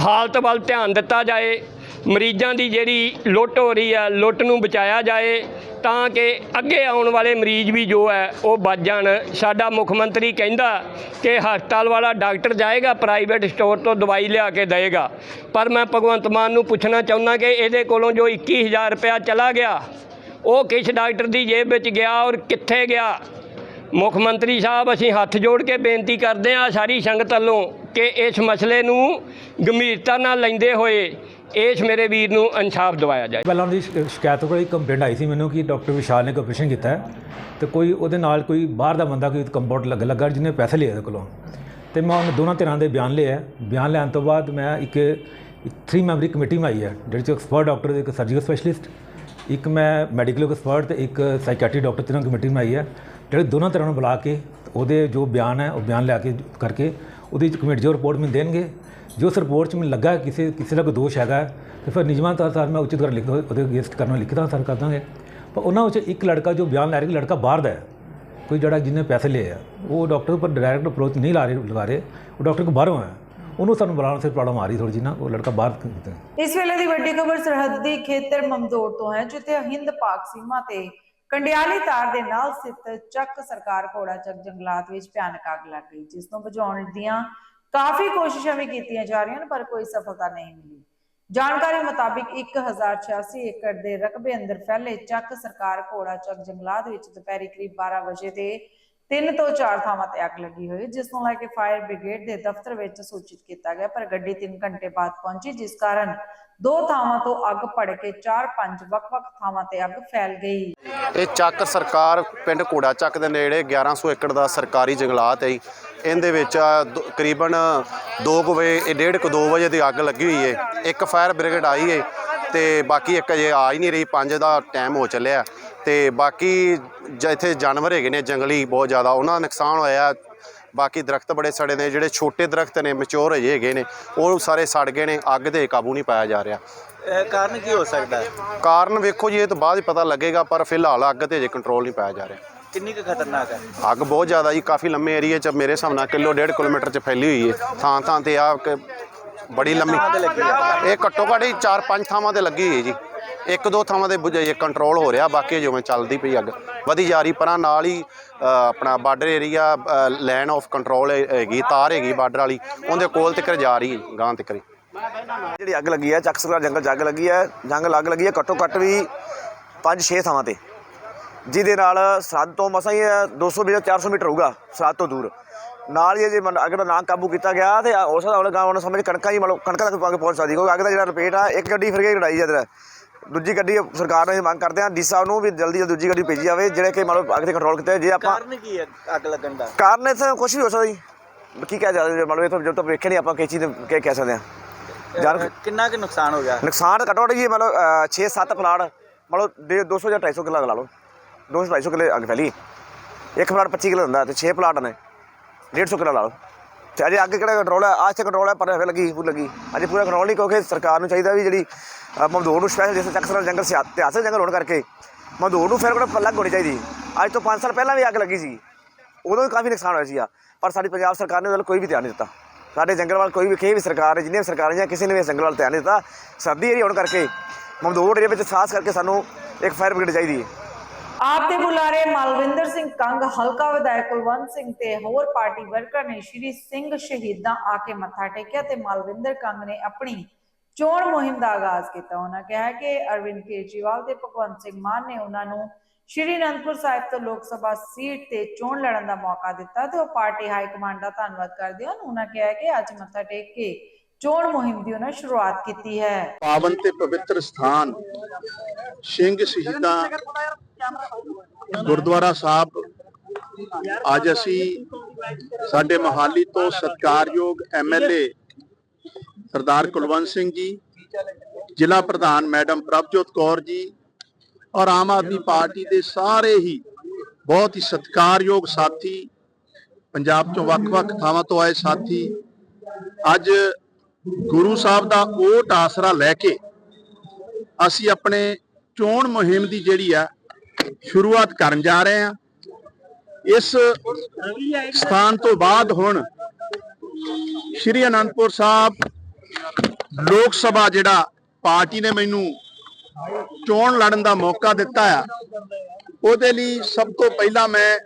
ਹਾਲਤ ਵੱਲ ਧਿਆਨ ਦਿੱਤਾ ਜਾਏ। ਮਰੀਜ਼ਾਂ ਦੀ ਜਿਹੜੀ ਲੁੱਟ ਹੋ ਰਹੀ ਹੈ ਲੁੱਟ ਨੂੰ ਬਚਾਇਆ ਜਾਏ ਤਾਂ ਕਿ ਅੱਗੇ ਆਉਣ ਵਾਲੇ ਮਰੀਜ਼ ਵੀ ਜੋ ਹੈ, ਉਹ ਬਚ ਜਾਣ। ਸਾਡਾ ਮੁੱਖ ਮੰਤਰੀ ਕਹਿੰਦਾ ਕਿ ਹਸਪਤਾਲ ਵਾਲਾ ਡਾਕਟਰ ਜਾਏਗਾ, ਪ੍ਰਾਈਵੇਟ ਸਟੋਰ ਤੋਂ ਦਵਾਈ ਲਿਆ ਕੇ ਦੇਵੇਗਾ। ਪਰ ਮੈਂ ਭਗਵੰਤ ਮਾਨ ਨੂੰ ਪੁੱਛਣਾ ਚਾਹੁੰਦਾ ਕਿ ਇਹਦੇ ਕੋਲੋਂ ਜੋ 21000 ਰੁਪਇਆ ਚਲਾ ਗਿਆ, ਉਹ ਕਿਸ ਡਾਕਟਰ ਦੀ ਜੇਬ ਵਿੱਚ ਗਿਆ ਔਰ ਕਿੱਥੇ ਗਿਆ? ਮੁੱਖ ਮੰਤਰੀ ਸਾਹਿਬ, ਅਸੀਂ ਹੱਥ ਜੋੜ ਕੇ ਬੇਨਤੀ ਕਰਦੇ ਹਾਂ ਸਾਰੀ ਸੰਗਤ ਵੱਲੋਂ ਕਿ ਇਸ ਮਸਲੇ ਨੂੰ ਗੰਭੀਰਤਾ ਨਾਲ ਲੈਂਦੇ ਹੋਏ ਇਸ ਮੇਰੇ ਵੀਰ ਨੂੰ ਇਨਸਾਫ ਦਿਵਾਇਆ ਜਾਏ। ਪਹਿਲਾਂ ਉਹਦੀ ਸ਼ਿਕਾਇਤ ਤੋਂ ਕੋਈ ਕੰਪਲੇਂਟ ਆਈ ਸੀ ਮੈਨੂੰ ਕਿ ਡਾਕਟਰ ਵਿਸ਼ਾਲ ਨੇ ਕੋਈ ਆਪਰੇਸ਼ਨ ਕੀਤਾ ਹੈ ਤੇ ਕੋਈ ਉਹਦੇ ਨਾਲ ਕੋਈ ਬਾਹਰ ਦਾ ਬੰਦਾ ਕੋਈ ਕੰਪਾਊਂਡ ਲੱਗ, ਲੱਗਾ ਜਿਹਨੇ ਪੈਸੇ ਲਏ ਉਹਦੇ ਕੋਲੋਂ। ਤੇ ਮੈਂ ਉਹਨਾਂ ਦੋਨਾਂ ਤਰ੍ਹਾਂ ਦੇ ਬਿਆਨ ਲਏ ਬਿਆਨ ਲੈਣ ਤੋਂ ਬਾਅਦ ਮੈਂ ਇੱਕ ਥਰੀ ਮੈਂਬਰੀ ਕਮੇਟੀ ਬਣਾਈ ਹੈ, ਜਿਹੜੇ ਚ ਐਕਸਪਰਟ ਡਾਕਟਰ ਇੱਕ ਸਰਜੀਕਲ ਸਪੈਸ਼ਲਿਸਟ ਇੱਕ ਮੈਂ ਮੈਡੀਕਲ ਐਕਸਪਰਟ ਤੇ ਇੱਕ ਸਾਈਕੈਟਰੀ ਡਾਕਟਰ ਤਿੰਨਾਂ ਕਮੇਟੀ ਬਣਾਈ ਹੈ। ਜਿਹੜੇ ਦੋਨਾਂ ਤਰ੍ਹਾਂ ਨੂੰ ਬੁਲਾ ਕੇ ਉਹਦੇ ਜੋ ਬਿਆਨ ਹੈ, ਉਹ ਬਿਆਨ ਲਿਆ ਕੇ ਕਰਕੇ ਉਹਦੀ ਕਮੇਟੀ ਜੋ ਰਿਪੋਰਟ ਮੈਨੂੰ ਦੇਣਗੇ। ਜੋ ਉਸ ਰਿਪੋਰਟ 'ਚ ਮੈਨੂੰ ਲੱਗਾ ਕਿਸੇ ਕਿਸੇ ਦਾ ਕੋਈ ਦੋਸ਼ ਹੈਗਾ, ਤੇ ਫਿਰ ਨਿਯਮਾਂ ਤੌਰ ਸਰ ਮੈਂ ਉਚਿਤ ਕਰ ਲਿਖ ਉਹਦੇ ਅਗੇਂਸਟ ਕਰਨਾ ਲਿਖਦਾ ਸਰ ਕਰ ਦਾਂਗੇ। ਪਰ ਉਹਨਾਂ ਵਿੱਚ ਇੱਕ ਲੜਕਾ ਜੋ ਬਿਆਨ ਲੈ ਰਿਹਾ ਕਿ ਲੜਕਾ ਬਾਹਰ ਦਾ ਹੈ, ਕੋਈ ਜਿਹੜਾ ਜਿਹਨੇ ਪੈਸੇ ਲਏ ਆ, ਉਹ ਡਾਕਟਰ ਉੱਪਰ ਡਾਇਰੈਕਟ ਅਪਰੋਚ ਨਹੀਂ ਲਾ ਰਹੇ ਲਗਾ ਰਹੇ, ਉਹ ਡਾਕਟਰ ਕੋ ਬਾਹਰੋਂ ਹੈ। ਉਹਨੂੰ ਸਾਨੂੰ ਬੁਲਾਉਣ ਸੇ ਪ੍ਰੋਬਲਮ ਆ ਰਹੀ ਥੋੜੀ ਜਿਹੀ ਨਾ, ਉਹ ਲੜਕਾ ਬਾਹਰ ਕਿਤੇ? ਇਸ ਵੇਲੇ ਦੀ ਵੱਡੀ ਖਬਰ ਸਰਹੱਦੀ ਖੇਤਰ ਮਮਦੋੜ ਤੋਂ ਹੈ, ਜਿੱਥੇ ਹਿੰਦ ਪਾਕ ਸੀਮਾ ਤੇ ਕੰਡਿਆਲੀ ਤਾਰ ਦੇ ਨਾਲ ਸਥਿਤ ਚੱਕ ਸਰਕਾਰ ਘੋੜਾ ਚੱਕ ਜੰਗਲਾਤ ਵਿੱਚ ਭਿਆਨਕ ਅੱਗ ਲੱਗ ਗਈ, ਜਿਸ ਨੂੰ ਬੁਝਾਉਣ ਦੀਆਂ ਕਾਫੀ ਕੋਸ਼ਿਸ਼ਾਂ ਵੀ ਕੀਤੀਆਂ ਜਾ ਰਹੀਆਂ ਹਨ ਪਰ ਕੋਈ ਸਫਲਤਾ ਨਹੀਂ ਮਿਲੀ। ਜਾਣਕਾਰੀ ਮੁਤਾਬਿਕ 1086 ਏਕੜ ਦੇ ਰਕਬੇ ਅੰਦਰ ਫੈਲੇ ਚੱਕ ਸਰਕਾਰ ਘੋੜਾ ਚੱਕ ਜੰਗਲਾਤ ਵਿੱਚ ਦੁਪਹਿਰੇ ਕਰੀਬ 12 ਵਜੇ ਤੇ ਤਿੰਨ ਤੋਂ ਚਾਰ ਥਾਵਾਂ ਤੇ ਅੱਗ ਲੱਗੀ ਹੋਈ, ਜਿਸ ਨੂੰ ਲੈ ਕੇ ਫਾਇਰ ਬ੍ਰਿਗੇਡ ਦੇ ਦਫ਼ਤਰ ਵਿੱਚ ਸੂਚਿਤ ਕੀਤਾ ਗਿਆ, ਪਰ ਗੱਡੀ 3 ਘੰਟੇ ਬਾਅਦ ਪਹੁੰਚੀ, ਜਿਸ ਕਾਰਨ ਦੋ ਥਾਵਾਂ ਤੋਂ ਅੱਗ ਭੜ ਕੇ 4-5 ਵੱਖ-ਵੱਖ ਥਾਵਾਂ ਤੇ ਅੱਗ ਫੈਲ ਗਈ। ਇਹ ਚੱਕ ਸਰਕਾਰ, ਪਿੰਡ ਘੋੜਾ ਚੱਕ ਦੇ ਨੇੜੇ 1100 ਏਕੜ ਦਾ ਸਰਕਾਰੀ ਜੰਗਲਾਤ ਹੈ ਇਹਦੇ ਵਿੱਚ ਆ ਦ- ਕਰੀਬਨ 2 ਵਜੇ ਇਹ ਡੇਢ ਕੁ 2 ਵਜੇ ਦੀ ਅੱਗ ਲੱਗੀ ਹੋਈ ਹੈ ਇੱਕ ਫਾਇਰ ਬ੍ਰਿਗੇਡ ਆਈ ਹੈ ਤੇ ਬਾਕੀ ਇੱਕ ਅਜੇ ਆ ਹੀ ਨਹੀਂ ਰਹੀ 5 ਦਾ ਟਾਈਮ ਹੋ ਚੱਲਿਆ। ਤੇ ਬਾਕੀ ਇੱਥੇ ਜਾਨਵਰ ਹੈਗੇ ਨੇ ਜੰਗਲੀ ਬਹੁਤ ਜ਼ਿਆਦਾ। ਉਹਨਾਂ ਦਾ ਨੁਕਸਾਨ ਹੋਇਆ। ਬਾਕੀ ਦਰਖਤ ਬੜੇ ਸੜੇ ਨੇ ਜਿਹੜੇ ਛੋਟੇ ਦਰਖਤ ਨੇ ਮੈਚੁਰ ਹਜੇ ਹੈਗੇ ਨੇ ਉਹ ਸਾਰੇ ਸੜ ਗਏ ਨੇ ਅੱਗ ਤੇ ਕਾਬੂ ਨਹੀਂ ਪਾਇਆ ਜਾ ਰਿਹਾ। ਇਹ ਕਾਰਨ ਕੀ ਹੋ ਸਕਦਾ? ਹੈ ਕਾਰਨ ਵੇਖੋ ਜੀ ਇਹ ਤਾਂ ਬਾਅਦ ਪਤਾ ਲੱਗੇਗਾ ਪਰ ਫਿਲਹਾਲ ਅੱਗ ਤੇ ਜੇ ਕੰਟਰੋਲ ਨਹੀਂ ਪਾਇਆ ਜਾ ਰਿਹਾ। ਕਿੰਨੀ ਕੁ ਖਤਰਨਾਕ ਹੈ? ਅੱਗ ਬਹੁਤ ਜ਼ਿਆਦਾ ਜੀ ਕਾਫੀ ਲੰਮੇ ਏਰੀਏ 'ਚ ਮੇਰੇ ਹਿਸਾਬ ਨਾਲ ਕਿਲੋ ਡੇਢ ਕਿਲੋਮੀਟਰ 'ਚ ਫੈਲੀ ਹੋਈ ਹੈ ਥਾਂ ਥਾਂ ਤੇ ਆ ਕਿ ਬੜੀ ਲੰਮੀ। ਇਹ ਘੱਟੋ ਘੱਟ ਹੀ 4-5 ਥਾਵਾਂ ਤੇ ਲੱਗੀ ਹੋਈ ਹੈ ਜੀ। ਇੱਕ ਦੋ ਥਾਵਾਂ ਤੇ ਬੁਝ ਕੰਟਰੋਲ ਹੋ ਰਿਹਾ ਬਾਕੀ ਜਿਵੇਂ ਚੱਲਦੀ ਪਈ ਅੱਗ। ਵਧੀ ਜਾ ਰਹੀ ਪਰਾਂ ਨਾਲ ਹੀ ਅ, ਆਪਣਾ border area line of control ਹੈਗੀ ਤਾਰ ਹੈਗੀ ਬਾਰਡਰ ਵਾਲੀ। ਉਹਦੇ ਕੋਲ ਤੱਕ ਜਾ ਰਹੀ ਹੈ ਗਾਂ ਤੱਕ ਜਿਹੜੀ ਅੱਗ ਲੱਗੀ ਹੈ ਚੱਕ ਸਰਕਾਰ ਜੰਗਲ 'ਚ ਅੱਗ ਲੱਗੀ ਹੈ। ਜੰਗਲ ਅੱਗ ਲੱਗੀ ਹੈ ਘੱਟੋ ਘੱਟ ਵੀ 5-6 ਥਾਵਾਂ ਤੇ। ਜਿਹਦੇ ਨਾਲ ਸਰਹੱਦ ਤੋਂ ਮਸਾਂ ਹੀ 200 ਮੀਟਰ 400 ਮੀਟਰ ਹੋਊਗਾ ਸਰਹੱਦ ਤੋਂ ਦੂਰ। ਨਾਲ ਹੀ ਜੇ ਮਨ- ਅੱਗ ਦਾ ਨਾ ਕਾਬੂ ਕੀਤਾ ਗਿਆ ਤੇ ਹੋ ਸਕਦਾ ਉਹਨੇ ਗਾਉਂ ਸਮਝ ਕਣਕਾਂ ਹੀ ਮਤਲਬ ਕਣਕਾਂ ਤੱਕ ਪਹੁੰਚ ਪਹੁੰਚ ਸਕਦੀ ਕਿਉਂਕਿ ਅੱਗ ਦਾ ਜਿਹੜਾ ਰਿਪੇਟ ਆ ਇੱਕ ਗੱਡੀ ਫਿਰ ਗਈ ਲੜਾਈ ਜਦ ਦੂਜੀ ਗੱਡੀ ਸਰਕਾਰ ਨੇ ਮੰਗ ਕਰਦੇ ਆ ਡੀ ਸਾਹਿਬ ਨੂੰ ਵੀ ਜਲਦੀ ਜਲਦੀ ਦੂਜੀ ਗੱਡੀ ਭੇਜੀ ਜਾਵੇ ਜਿਹੜੇ ਕਿ ਮਤਲਬ ਅੱਗ ਤੇ ਕੰਟਰੋਲ ਕੀਤਾ ਜੇ ਆਪਾਂ ਕਾਰਨ ਕੀ ਹੈ ਅੱਗ ਲੱਗਣ ਦਾ? ਕਾਰਨ ਇਸ ਕੁਝ ਵੀ ਹੋ ਸਕਦਾ ਜੀ। ਕੀ ਕਹਿ ਸਕਦੇ ਮਤਲਬ ਇਹ ਤਾਂ ਜਦੋਂ ਤੱਕ ਵੇਖਿਆ ਨਹੀਂ ਆਪਾਂ ਕਿਸ ਚੀਜ਼ ਨੂੰ ਕੀ ਕਹਿ ਸਕਦੇ ਆ। ਜਾਨ ਕਿੰਨਾ ਕੁ ਨੁਕਸਾਨ ਹੋ ਗਿਆ? ਨੁਕਸਾਨ ਘੱਟੋ ਘੱਟ ਜੀ ਮਤਲਬ 6-7 ਪਲਾਟ ਮਤਲਬ ਡੇ- 200 ਜਾਂ 250 ਕਿੱਲਾ ਲਾ ਲਓ। 200 250 ਕਿੱਲੇ ਅੱਗ ਫੈਲੀ। ਇੱਕ ਪਲਾਟ 25 ਕਿੱਲੇ ਹੁੰਦਾ ਤੇ 6 ਪਲਾਟ ਨੇ। 150 ਕਿੱਲਾ ਲਾ ਲਓ। ਤੇ ਅਜੇ ਅੱਗ ਕਿਹੜਾ ਕੰਟਰੋਲ ਹੈ ਅੱਜ ਤੇ ਕੰਟਰੋਲ ਹੈ ਪਰ ਫਿਰ ਲੱਗੀ, ਪੂਰੀ ਲੱਗੀ। ਅਜੇ ਪੂਰਾ ਕੰਟਰੋਲ ਨਹੀਂ, ਕਿਉਂਕਿ ਸਰਕਾਰ ਨੂੰ ਚਾਹੀਦਾ ਵੀ ਜਿਹੜੀ ਮਮਦੋੜ ਨੂੰ ਸਪੈਸ਼ਲ ਜਿਸ ਚੱਕਸਰ ਜੰਗਲ ਸਿਆ- ਇਤਿਹਾਸਕ ਜੰਗਲ ਹੋਣ ਕਰਕੇ ਮਮਦੋੜ ਨੂੰ ਫਿਰ ਕੋਲ ਅਲੱਗ ਹੋਣੀ ਚਾਹੀਦੀ। ਅੱਜ ਤੋਂ 5 ਸਾਲ ਪਹਿਲਾਂ ਵੀ ਅੱਗ ਲੱਗੀ ਸੀ। ਉਦੋਂ ਵੀ ਕਾਫੀ ਨੁਕਸਾਨ ਹੋਇਆ ਸੀਗਾ। ਪਰ ਸਾਡੀ ਪੰਜਾਬ ਸਰਕਾਰ ਨੇ ਉਹਦੇ ਵੱਲ ਕੋਈ ਵੀ ਧਿਆਨ ਨਹੀਂ ਦਿੱਤਾ। ਸਾਡੇ ਜੰਗਲ ਵੱਲ ਕੋਈ ਵੀ, ਕਿਸੇ ਵੀ ਸਰਕਾਰ ਨੇ, ਜਿੰਨੀਆਂ ਵੀ ਸਰਕਾਰਾਂ ਜਾਂ ਕਿਸੇ ਨੇ ਵੀ ਜੰਗਲ ਵੱਲ ਧਿਆਨ ਨਹੀਂ ਦਿੱਤਾ ਸਰਦੀ ਏਰੀਆ ਹੋਣ ਕਰਕੇ ਮਮਦੋੜ ਏਰੀਆ ਵਿੱਚ ਖਾਸ ਕਰਕੇ ਸਾਨੂੰ ਇੱਕ ਫਾਇਰ ਬ੍ਰਿਗੇਡ ਚਾਹੀਦੀ ਹੈ। ਆਪ ਦੇ ਬੁਲਾਰੇ ਮਾਲਵਿੰਦਰ ਸਿੰਘ ਕੰਗ, ਹਲਕਾ ਵਿਧਾਇਕ ਕੁਲਵੰਤ ਸਿੰਘ ਤੇ ਹੋਰ ਪਾਰਟੀ ਵਰਕਰ ਨੇ ਸ਼੍ਰੀ ਸਿੰਘ ਸ਼ਹੀਦਾਂ ਆ ਕੇ ਮੱਥਾ ਟੇਕਿਆ ਤੇ ਮਾਲਵਿੰਦਰ ਕੰਗ ਨੇ ਆਪਣੀ ਚੋਣ ਮੁਹਿੰਮ ਦਾ ਆਗਾਜ਼ ਕੀਤਾ। ਉਹਨਾਂ ਕਿਹਾ ਕਿ ਅਰਵਿੰਦ ਕੇਜਰੀਵਾਲ ਤੇ ਭਗਵੰਤ ਸਿੰਘ ਮਾਨ ਨੇ ਉਹਨਾਂ ਨੂੰ ਸ਼੍ਰੀ ਅਨੰਦਪੁਰ ਸਾਹਿਬ ਤੋਂ ਲੋਕ ਸਭਾ ਸੀਟ ਤੇ ਚੋਣ ਲੜਨ ਦਾ ਮੌਕਾ ਦਿੱਤਾ ਤੇ ਉਹ ਪਾਰਟੀ ਹਾਈ ਕਮਾਂਡ ਦਾ ਧੰਨਵਾਦ ਕਰਦੇ ਹਨ। ਉਹਨਾਂ ਕਿਹਾ ਕਿ ਅੱਜ ਮੱਥਾ ਟੇਕ ਕੇ ਚੋਣ ਮੁਹਿੰਮ ਦੀ ਉਹਨਾਂ ਸ਼ੁਰੂਆਤ ਕੀਤੀ ਹੈ। ਪਾਵਨ ਤੇ ਪਵਿੱਤਰ ਸਥਾਨ, ਸਿੰਘ ਸ਼ਹੀਦਾਂ, ਗੁਰਦੁਆਰਾ ਸਾਹਿਬ, ਅੱਜ ਅਸੀਂ ਸਾਡੇ ਮਹਾਲੀ ਤੋਂ ਸਤਿਕਾਰਯੋਗ ਐਮਐਲਏ ਸਰਦਾਰ ਕੁਲਵੰਤ ਸਿੰਘ ਜੀ, ਜ਼ਿਲ੍ਹਾ ਪ੍ਰਧਾਨ ਮੈਡਮ ਪ੍ਰਭਜੋਤ ਕੌਰ ਜੀ ਔਰ ਆਮ ਆਦਮੀ ਪਾਰਟੀ ਦੇ ਸਾਰੇ ਹੀ ਬਹੁਤ ਹੀ ਸਤਿਕਾਰਯੋਗ ਸਾਥੀ, ਪੰਜਾਬ ਤੋਂ ਵੱਖ-ਵੱਖ ਥਾਵਾਂ ਤੋਂ ਆਏ ਸਾਥੀ, ਅੱਜ ਗੁਰੂ ਸਾਹਿਬ ਦਾ ਓਟ ਆਸਰਾ ਲੈ ਕੇ ਅਸੀਂ ਆਪਣੇ ਚੋਣ ਮੁਹਿੰਮ ਦੀ ਜਿਹੜੀ ਆ, ਸ਼ੁਰੂਆਤ ਕਰਨ ਜਾ ਰਹੇ ਹਾਂ। ਇਸ ਸਥਾਨ ਤੋਂ ਬਾਅਦ ਹੁਣ ਸ਼੍ਰੀ ਅਨੰਦਪੁਰ ਸਾਹਿਬ ਲੋਕ ਸਭਾ ਜਿਹੜਾ ਪਾਰਟੀ ਨੇ ਮੈਨੂੰ ਚੋਣ ਲੜਨ ਦਾ ਮੌਕਾ ਦਿੱਤਾ ਆ, ਉਹਦੇ ਲਈ ਸਭ ਤੋਂ ਪਹਿਲਾਂ ਮੈਂ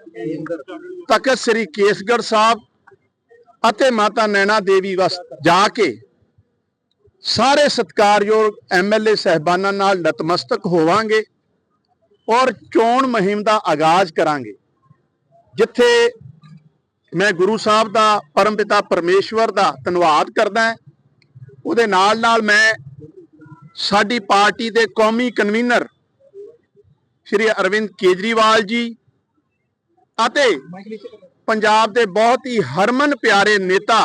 ਤਖਤ ਸ੍ਰੀ ਕੇਸਗੜ੍ਹ ਸਾਹਿਬ ਅਤੇ ਮਾਤਾ ਨੈਣਾ ਦੇਵੀ ਵਸ ਜਾ ਕੇ ਸਾਰੇ ਸਤਿਕਾਰਯੋਗ ਐਮਐਲਏ ਸਹਿਬਾਨਾਂ ਨਾਲ ਨਤਮਸਤਕ ਹੋਵਾਂਗੇ ਔਰ ਚੋਣ ਮੁਹਿੰਮ ਦਾ ਆਗਾਜ਼ ਕਰਾਂਗੇ, ਜਿੱਥੇ ਮੈਂ ਗੁਰੂ ਸਾਹਿਬ ਦਾ ਪਰਮ ਪਿਤਾ ਪਰਮੇਸ਼ਵਰ ਦਾ ਧੰਨਵਾਦ ਕਰਦਾ ਉਹਦੇ ਨਾਲ ਨਾਲ ਮੈਂ ਸਾਡੀ ਪਾਰਟੀ ਦੇ ਕੌਮੀ ਕਨਵੀਨਰ ਸ਼੍ਰੀ ਅਰਵਿੰਦ ਕੇਜਰੀਵਾਲ ਜੀ ਅਤੇ ਪੰਜਾਬ ਦੇ ਬਹੁਤ ਹੀ ਹਰਮਨ ਪਿਆਰੇ ਨੇਤਾ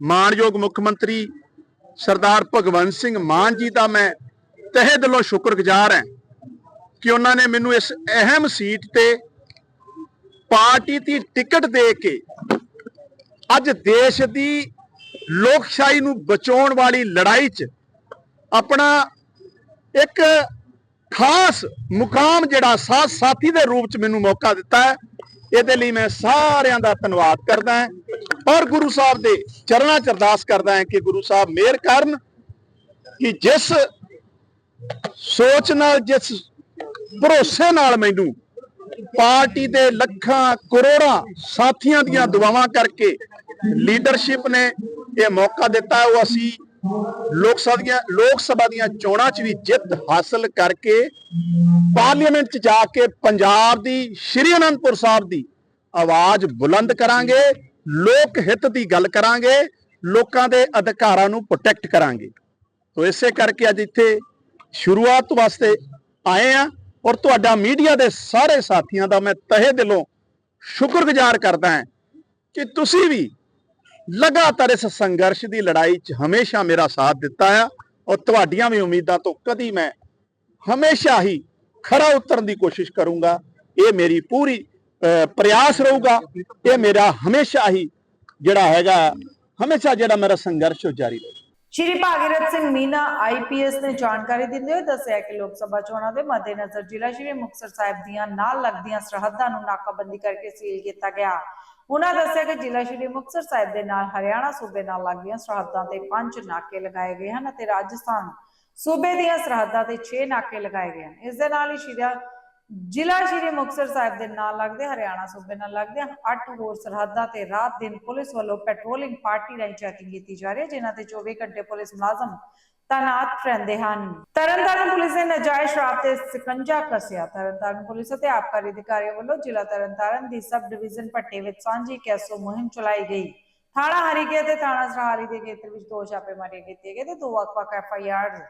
ਮਾਨਯੋਗ ਮੁੱਖ ਮੰਤਰੀ ਸਰਦਾਰ ਭਗਵੰਤ ਸਿੰਘ ਮਾਨ ਜੀ ਦਾ ਮੈਂ ਤਹਿ ਦਿਲੋਂ ਸ਼ੁਕਰਗੁਜ਼ਾਰ ਹਾਂ ਕਿ ਉਹਨਾਂ ਨੇ ਮੈਨੂੰ ਇਸ ਅਹਿਮ ਸੀਟ ਤੇ ਪਾਰਟੀ ਦੀ ਟਿਕਟ ਦੇ ਕੇ ਅੱਜ ਦੇਸ਼ ਦੀ ਲੋਕਸ਼ਾਹੀ ਨੂੰ ਬਚਾਉਣ ਵਾਲੀ ਲੜਾਈ 'ਚ ਆਪਣਾ ਇੱਕ ਖਾਸ ਮੁਕਾਮ ਜਿਹੜਾ ਸਾਥ ਸਾਥੀ ਦੇ ਰੂਪ 'ਚ ਮੈਨੂੰ ਮੌਕਾ ਦਿੱਤਾ ਹੈ। ਇਹਦੇ ਲਈ ਮੈਂ ਸਾਰਿਆਂ ਦਾ ਧੰਨਵਾਦ ਕਰਦਾ ਹਾਂ। ਔਰ ਗੁਰੂ ਸਾਹਿਬ ਦੇ ਚਰਨਾਂ 'ਚ ਅਰਦਾਸ ਕਰਦਾ ਹਾਂ ਕਿ ਗੁਰੂ ਸਾਹਿਬ ਮਿਹਰ ਕਰਨ ਕਿ ਜਿਸ ਸੋਚ ਨਾਲ, ਜਿਸ ਭਰੋਸੇ ਨਾਲ ਮੈਨੂੰ ਪਾਰਟੀ ਦੇ ਲੱਖਾਂ, ਕਰੋੜਾਂ ਸਾਥੀਆਂ ਦੀਆਂ ਦੁਆਵਾਂ ਕਰਕੇ ਲੀਡਰਸ਼ਿਪ ਨੇ ਇਹ ਮੌਕਾ ਦਿੱਤਾ, ਉਹ ਅਸੀਂ ਲੋਕ ਸਭਾ ਦੀਆਂ, ਲੋਕ ਸਭਾ ਦੀਆਂ ਚੋਣਾਂ 'ਚ ਵੀ ਜਿੱਤ ਹਾਸਲ ਕਰਕੇ ਪਾਰਲੀਮੈਂਟ 'ਚ ਜਾ ਕੇ ਪੰਜਾਬ ਦੀ ਸ਼੍ਰੀ ਅਨੰਦਪੁਰ ਸਾਹਿਬ ਦੀ ਆਵਾਜ਼ ਬੁਲੰਦ ਕਰਾਂਗੇ, ਲੋਕ ਹਿੱਤ ਦੀ ਗੱਲ ਕਰਾਂਗੇ, ਲੋਕਾਂ ਦੇ ਅਧਿਕਾਰਾਂ ਨੂੰ ਪ੍ਰੋਟੈਕਟ ਕਰਾਂਗੇ। ਤੋ ਇਸੇ ਕਰਕੇ ਅੱਜ ਇੱਥੇ ਸ਼ੁਰੂਆਤ ਵਾਸਤੇ ਆਏ ਆ ਔਰ ਤੁਹਾਡਾ ਮੀਡੀਆ ਦੇ ਸਾਰੇ ਸਾਥੀਆਂ ਦਾ ਮੈਂ ਤਹਿ ਦਿਲੋਂ ਸ਼ੁਕਰਗੁਜ਼ਾਰ ਕਰਦਾ ਹਾਂ ਕਿ ਤੁਸੀਂ ਵੀ ਲਗਾਤਾਰ ਇਸ ਸੰਘਰਸ਼ ਦੀ ਲੜਾਈ 'ਚ ਹਮੇਸ਼ਾ ਮੇਰਾ ਸਾਥ ਦਿੱਤਾ ਆ ਔਰ ਤੁਹਾਡੀਆਂ ਵੀ ਉਮੀਦਾਂ ਤੋਂ ਕਦੀ ਮੈਂ ਹਮੇਸ਼ਾ ਹੀ ਖਰਾ ਉਤਰਨ ਦੀ ਕੋਸ਼ਿਸ਼ ਕਰੂੰਗਾ। ਇਹ ਮੇਰੀ ਪੂਰੀ ਪ੍ਰਯਾਸ ਰਹੂਗਾ। ਇਹ ਮੇਰਾ ਹਮੇਸ਼ਾ ਹੀ ਜਿਹੜਾ ਹੈਗਾ, ਹਮੇਸ਼ਾ ਜਿਹੜਾ ਮੇਰਾ ਸੰਘਰਸ਼ ਉਹ ਜਾਰੀ ਰਹੇਗਾ ਸ਼੍ਰੀ ਭਾਗੀਰਥ ਸਿੰਘ ਮੀਨਾ ਆਈਪੀਐਸ ਨੇ ਜਾਣਕਾਰੀ ਦਿੰਦੇ ਹੋਏ ਦੱਸਿਆ ਕਿ ਲੋਕ ਸਭਾ ਚੋਣਾਂ ਦੇ ਮੱਦੇਨਜ਼ਰ ਜ਼ਿਲ੍ਹਾ ਸ਼੍ਰੀ ਮੁਕਤਸਰ ਸਾਹਿਬ ਦੀਆਂ ਨਾਲ ਲੱਗਦੀਆਂ ਸਰਹੱਦਾਂ ਨੂੰ ਨਾਕਾਬੰਦੀ ਕਰਕੇ ਸੀਲ ਕੀਤਾ ਗਿਆ। ਉਹਨਾਂ ਦੱਸਿਆ ਕਿ ਜ਼ਿਲ੍ਹਾ ਸ਼੍ਰੀ ਮੁਕਤਸਰ ਸਾਹਿਬ ਦੇ ਨਾਲ ਹਰਿਆਣਾ ਸੂਬੇ ਨਾਲ ਲੱਗਦੀਆਂ ਸਰਹੱਦਾਂ ਤੇ ਪੰਜ ਨਾਕੇ ਲਗਾਏ ਗਏ ਹਨ ਅਤੇ ਰਾਜਸਥਾਨ ਸੂਬੇ ਦੀਆਂ ਸਰਹੱਦਾਂ ਤੇ 6 ਨਾਕੇ ਲਗਾਏ ਗਏ ਹਨ। ਇਸ ਦੇ ਨਾਲ ਹੀ ਸ਼੍ਰੀ ਜ਼ਿਲ੍ਹਾ ਸ਼੍ਰੀ ਮੁਕਤਸਰ ਸਾਹਿਬ ਦੇ ਨਾਲ ਲੱਗਦੇ ਹਰਿਆਣਾ ਸੂਬੇ ਨਾਲ ਲੱਗਦੇ ਅੱਠ ਹੋਰ ਸਰਹੱਦਾਂ ਤੇ ਰਾਤ ਦਿਨ ਪੁਲਿਸ ਵੱਲੋਂ ਪੈਟਰੋਲਿੰਗ ਪਾਰਟੀ ਰਾਹੀਂ ਚੈਕਿੰਗ ਕੀਤੀ ਜਾ ਰਹੀ ਹੈ, ਜਿਨ੍ਹਾਂ ਤੇ 24 ਘੰਟੇ ਪੁਲਿਸ ਮੁਲਾਜ਼ਮ ਤਾਨਾਤ ਰਹਿੰਦੇ ਹਨ। ਤਰਨਤਾਰਨ ਪੁਲਿਸ ਨੇ ਨਜਾਇਜ਼ ਸ਼ਰਾਬ ਤੇ ਸਿਕੰਜਾ ਕੱਸਿਆ। ਤਰਨਤਾਰਨ ਪੁਲਿਸ ਅਤੇ ਆਬਕਾਰੀ ਅਧਿਕਾਰੀਆਂ ਵੱਲੋਂ ਜ਼ਿਲ੍ਹਾ ਤਰਨਤਾਰਨ ਦੀ ਸਬ ਡਿਵੀਜ਼ਨ ਪੱਟੇ ਵਿੱਚ ਸਾਂਝੀ ਕੈਸੋ ਮੁਹਿੰਮ ਚਲਾਈ ਗਈ। ਥਾਣਾ ਹਰੀਕੇ ਤੇ ਥਾਣਾ ਸਰਾਲੀ ਦੇ ਖੇਤਰ ਵਿੱਚ ਦੋ ਛਾਪੇਮਾਰੀ ਕੀਤੀਆਂ ਗਈਆਂ ਤੇ ਦੋ ਵੱਖ-ਵੱਖ ਐਫਆਈਆਰ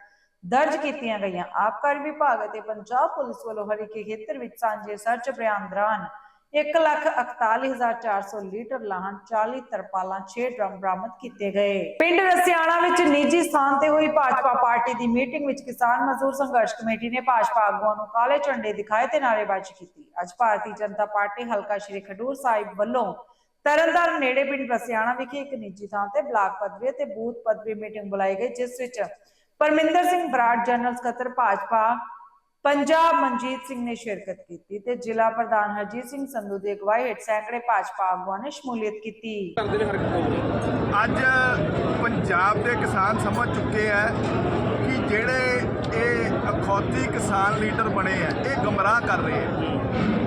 ਦਰਜ ਕੀਤੀਆਂ ਗਈਆਂ। ਆਬਕਾਰੀ ਵਿਭਾਗ ਅਤੇ ਪੰਜਾਬ ਪੁਲਿਸ ਵੱਲੋਂ ਹਰੀਕੇ ਖੇਤਰ ਵਿੱਚ ਸਾਂਝੇ ਸਰਚ ਅਭਿਆਨ ਦੌਰਾਨ 141400 ਲੀਟਰ ਲਾਹਣ 40 ਤਰਪਾਲਾਂ 6 ਡਰਮ ਬਰਾਮਦ ਕੀਤੇ ਗਏ। ਪਿੰਡ ਰਸਿਆਣਾ ਵਿੱਚ ਨਿੱਜੀ ਸਥਾਨ ਤੇ ਹੋਈ ਭਾਜਪਾ ਪਾਰਟੀ ਦੀ ਮੀਟਿੰਗ ਵਿੱਚ ਕਿਸਾਨ ਮਜ਼ਦੂਰ ਸੰਘਰਸ਼ ਕਮੇਟੀ ਨੇ ਭਾਜਪਾ ਆਗੂਆਂ ਨੂੰ ਕਾਲੇ ਝੰਡੇ ਦਿਖਾਏ ਤੇ ਨਾਅਰੇਬਾਜ਼ੀ ਕੀਤੀ। ਅੱਜ ਭਾਰਤੀ ਜਨਤਾ ਪਾਰਟੀ ਹਲਕਾ ਸ਼੍ਰੀ ਖਡੂਰ ਸਾਹਿਬ ਵੱਲੋਂ ਤਰਨਤਾਰਨ ਨੇੜੇ ਪਿੰਡ ਰਸਿਆਣਾ ਵਿਖੇ ਇੱਕ ਨਿੱਜੀ ਥਾਂ ਤੇ ਬਲਾਕ ਪਦਵੀ ਤੇ ਬੂਥ ਪਦਵੀ ਮੀਟਿੰਗ ਬੁਲਾਈ ਗਈ, ਜਿਸ ਵਿੱਚ ਪਰਮਿੰਦਰ ਸਿੰਘ ਬਰਾੜ, ਜਨਰਲ ਸਕੱਤਰ, ਭਾਜਪਾ ਪੰਜਾਬ ਮਨਜੀਤ ਸਿੰਘ ਨੇ ਸ਼ਿਰਕਤ ਕੀਤੀ ਤੇ ਜ਼ਿਲ੍ਹਾ ਪ੍ਰਧਾਨ ਹਰਜੀਤ ਸਿੰਘ ਸੰਧੂ ਦੀ ਅਗਵਾਈ ਹੇਠ ਸੈਂਕੜੇ ਭਾਜਪਾ ਆਗੂਆਂ ਨੇ ਸ਼ਮੂਲੀਅਤ ਕੀਤੀ। ਅੱਜ ਪੰਜਾਬ ਦੇ ਕਿਸਾਨ ਸਮਝ ਚੁੱਕੇ ਆ ਕਿ ਜਿਹੜੇ ਇਹ ਅਖੌਤੀ ਕਿਸਾਨ ਲੀਡਰ ਬਣੇ ਆ, ਇਹ ਗਮਰਾਹ ਕਰ ਰਹੇ ਆ।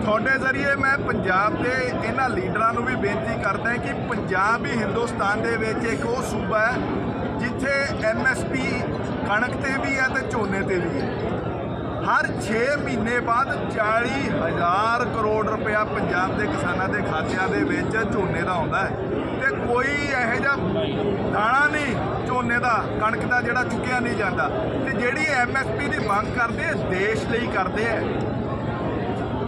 ਤੁਹਾਡੇ ਜ਼ਰੀਏ ਮੈਂ ਪੰਜਾਬ ਦੇ ਇਹਨਾਂ ਲੀਡਰਾਂ ਨੂੰ ਵੀ ਬੇਨਤੀ ਕਰਦਾ ਕਿ ਪੰਜਾਬ ਹੀ ਹਿੰਦੁਸਤਾਨ ਦੇ ਵਿੱਚ ਇੱਕ ਉਹ ਸੂਬਾ ਹੈ ਜਿੱਥੇ ਐਮਐਸਪੀ ਕਣਕ ਤੇ ਵੀ ਹੈ ਤੇ ਝੋਨੇ ਤੇ ਵੀ ਹੈ। ਹਰ 6 ਮਹੀਨੇ ਬਾਅਦ 40000 ਕਰੋੜ ਰੁਪਇਆ ਪੰਜਾਬ ਦੇ ਕਿਸਾਨਾਂ ਦੇ ਖਾਤਿਆਂ ਦੇ ਵਿੱਚ ਝੋਨੇ ਦਾ ਆਉਂਦਾ ਹੈ। ਤੇ ਕੋਈ ਇਹੋ ਜਿਹਾ ਦਾਣਾ ਨਹੀਂ ਝੋਨੇ ਦਾ, ਕਣਕ ਦਾ ਜਿਹੜਾ ਚੁੱਕਿਆ ਨਹੀਂ ਜਾਂਦਾ। ਤੇ ਜਿਹੜੀ ਐਮਐਸਪੀ ਦੀ ਮੰਗ ਕਰਦੇ ਆ, ਦੇਸ਼ ਲਈ ਕਰਦੇ ਆ।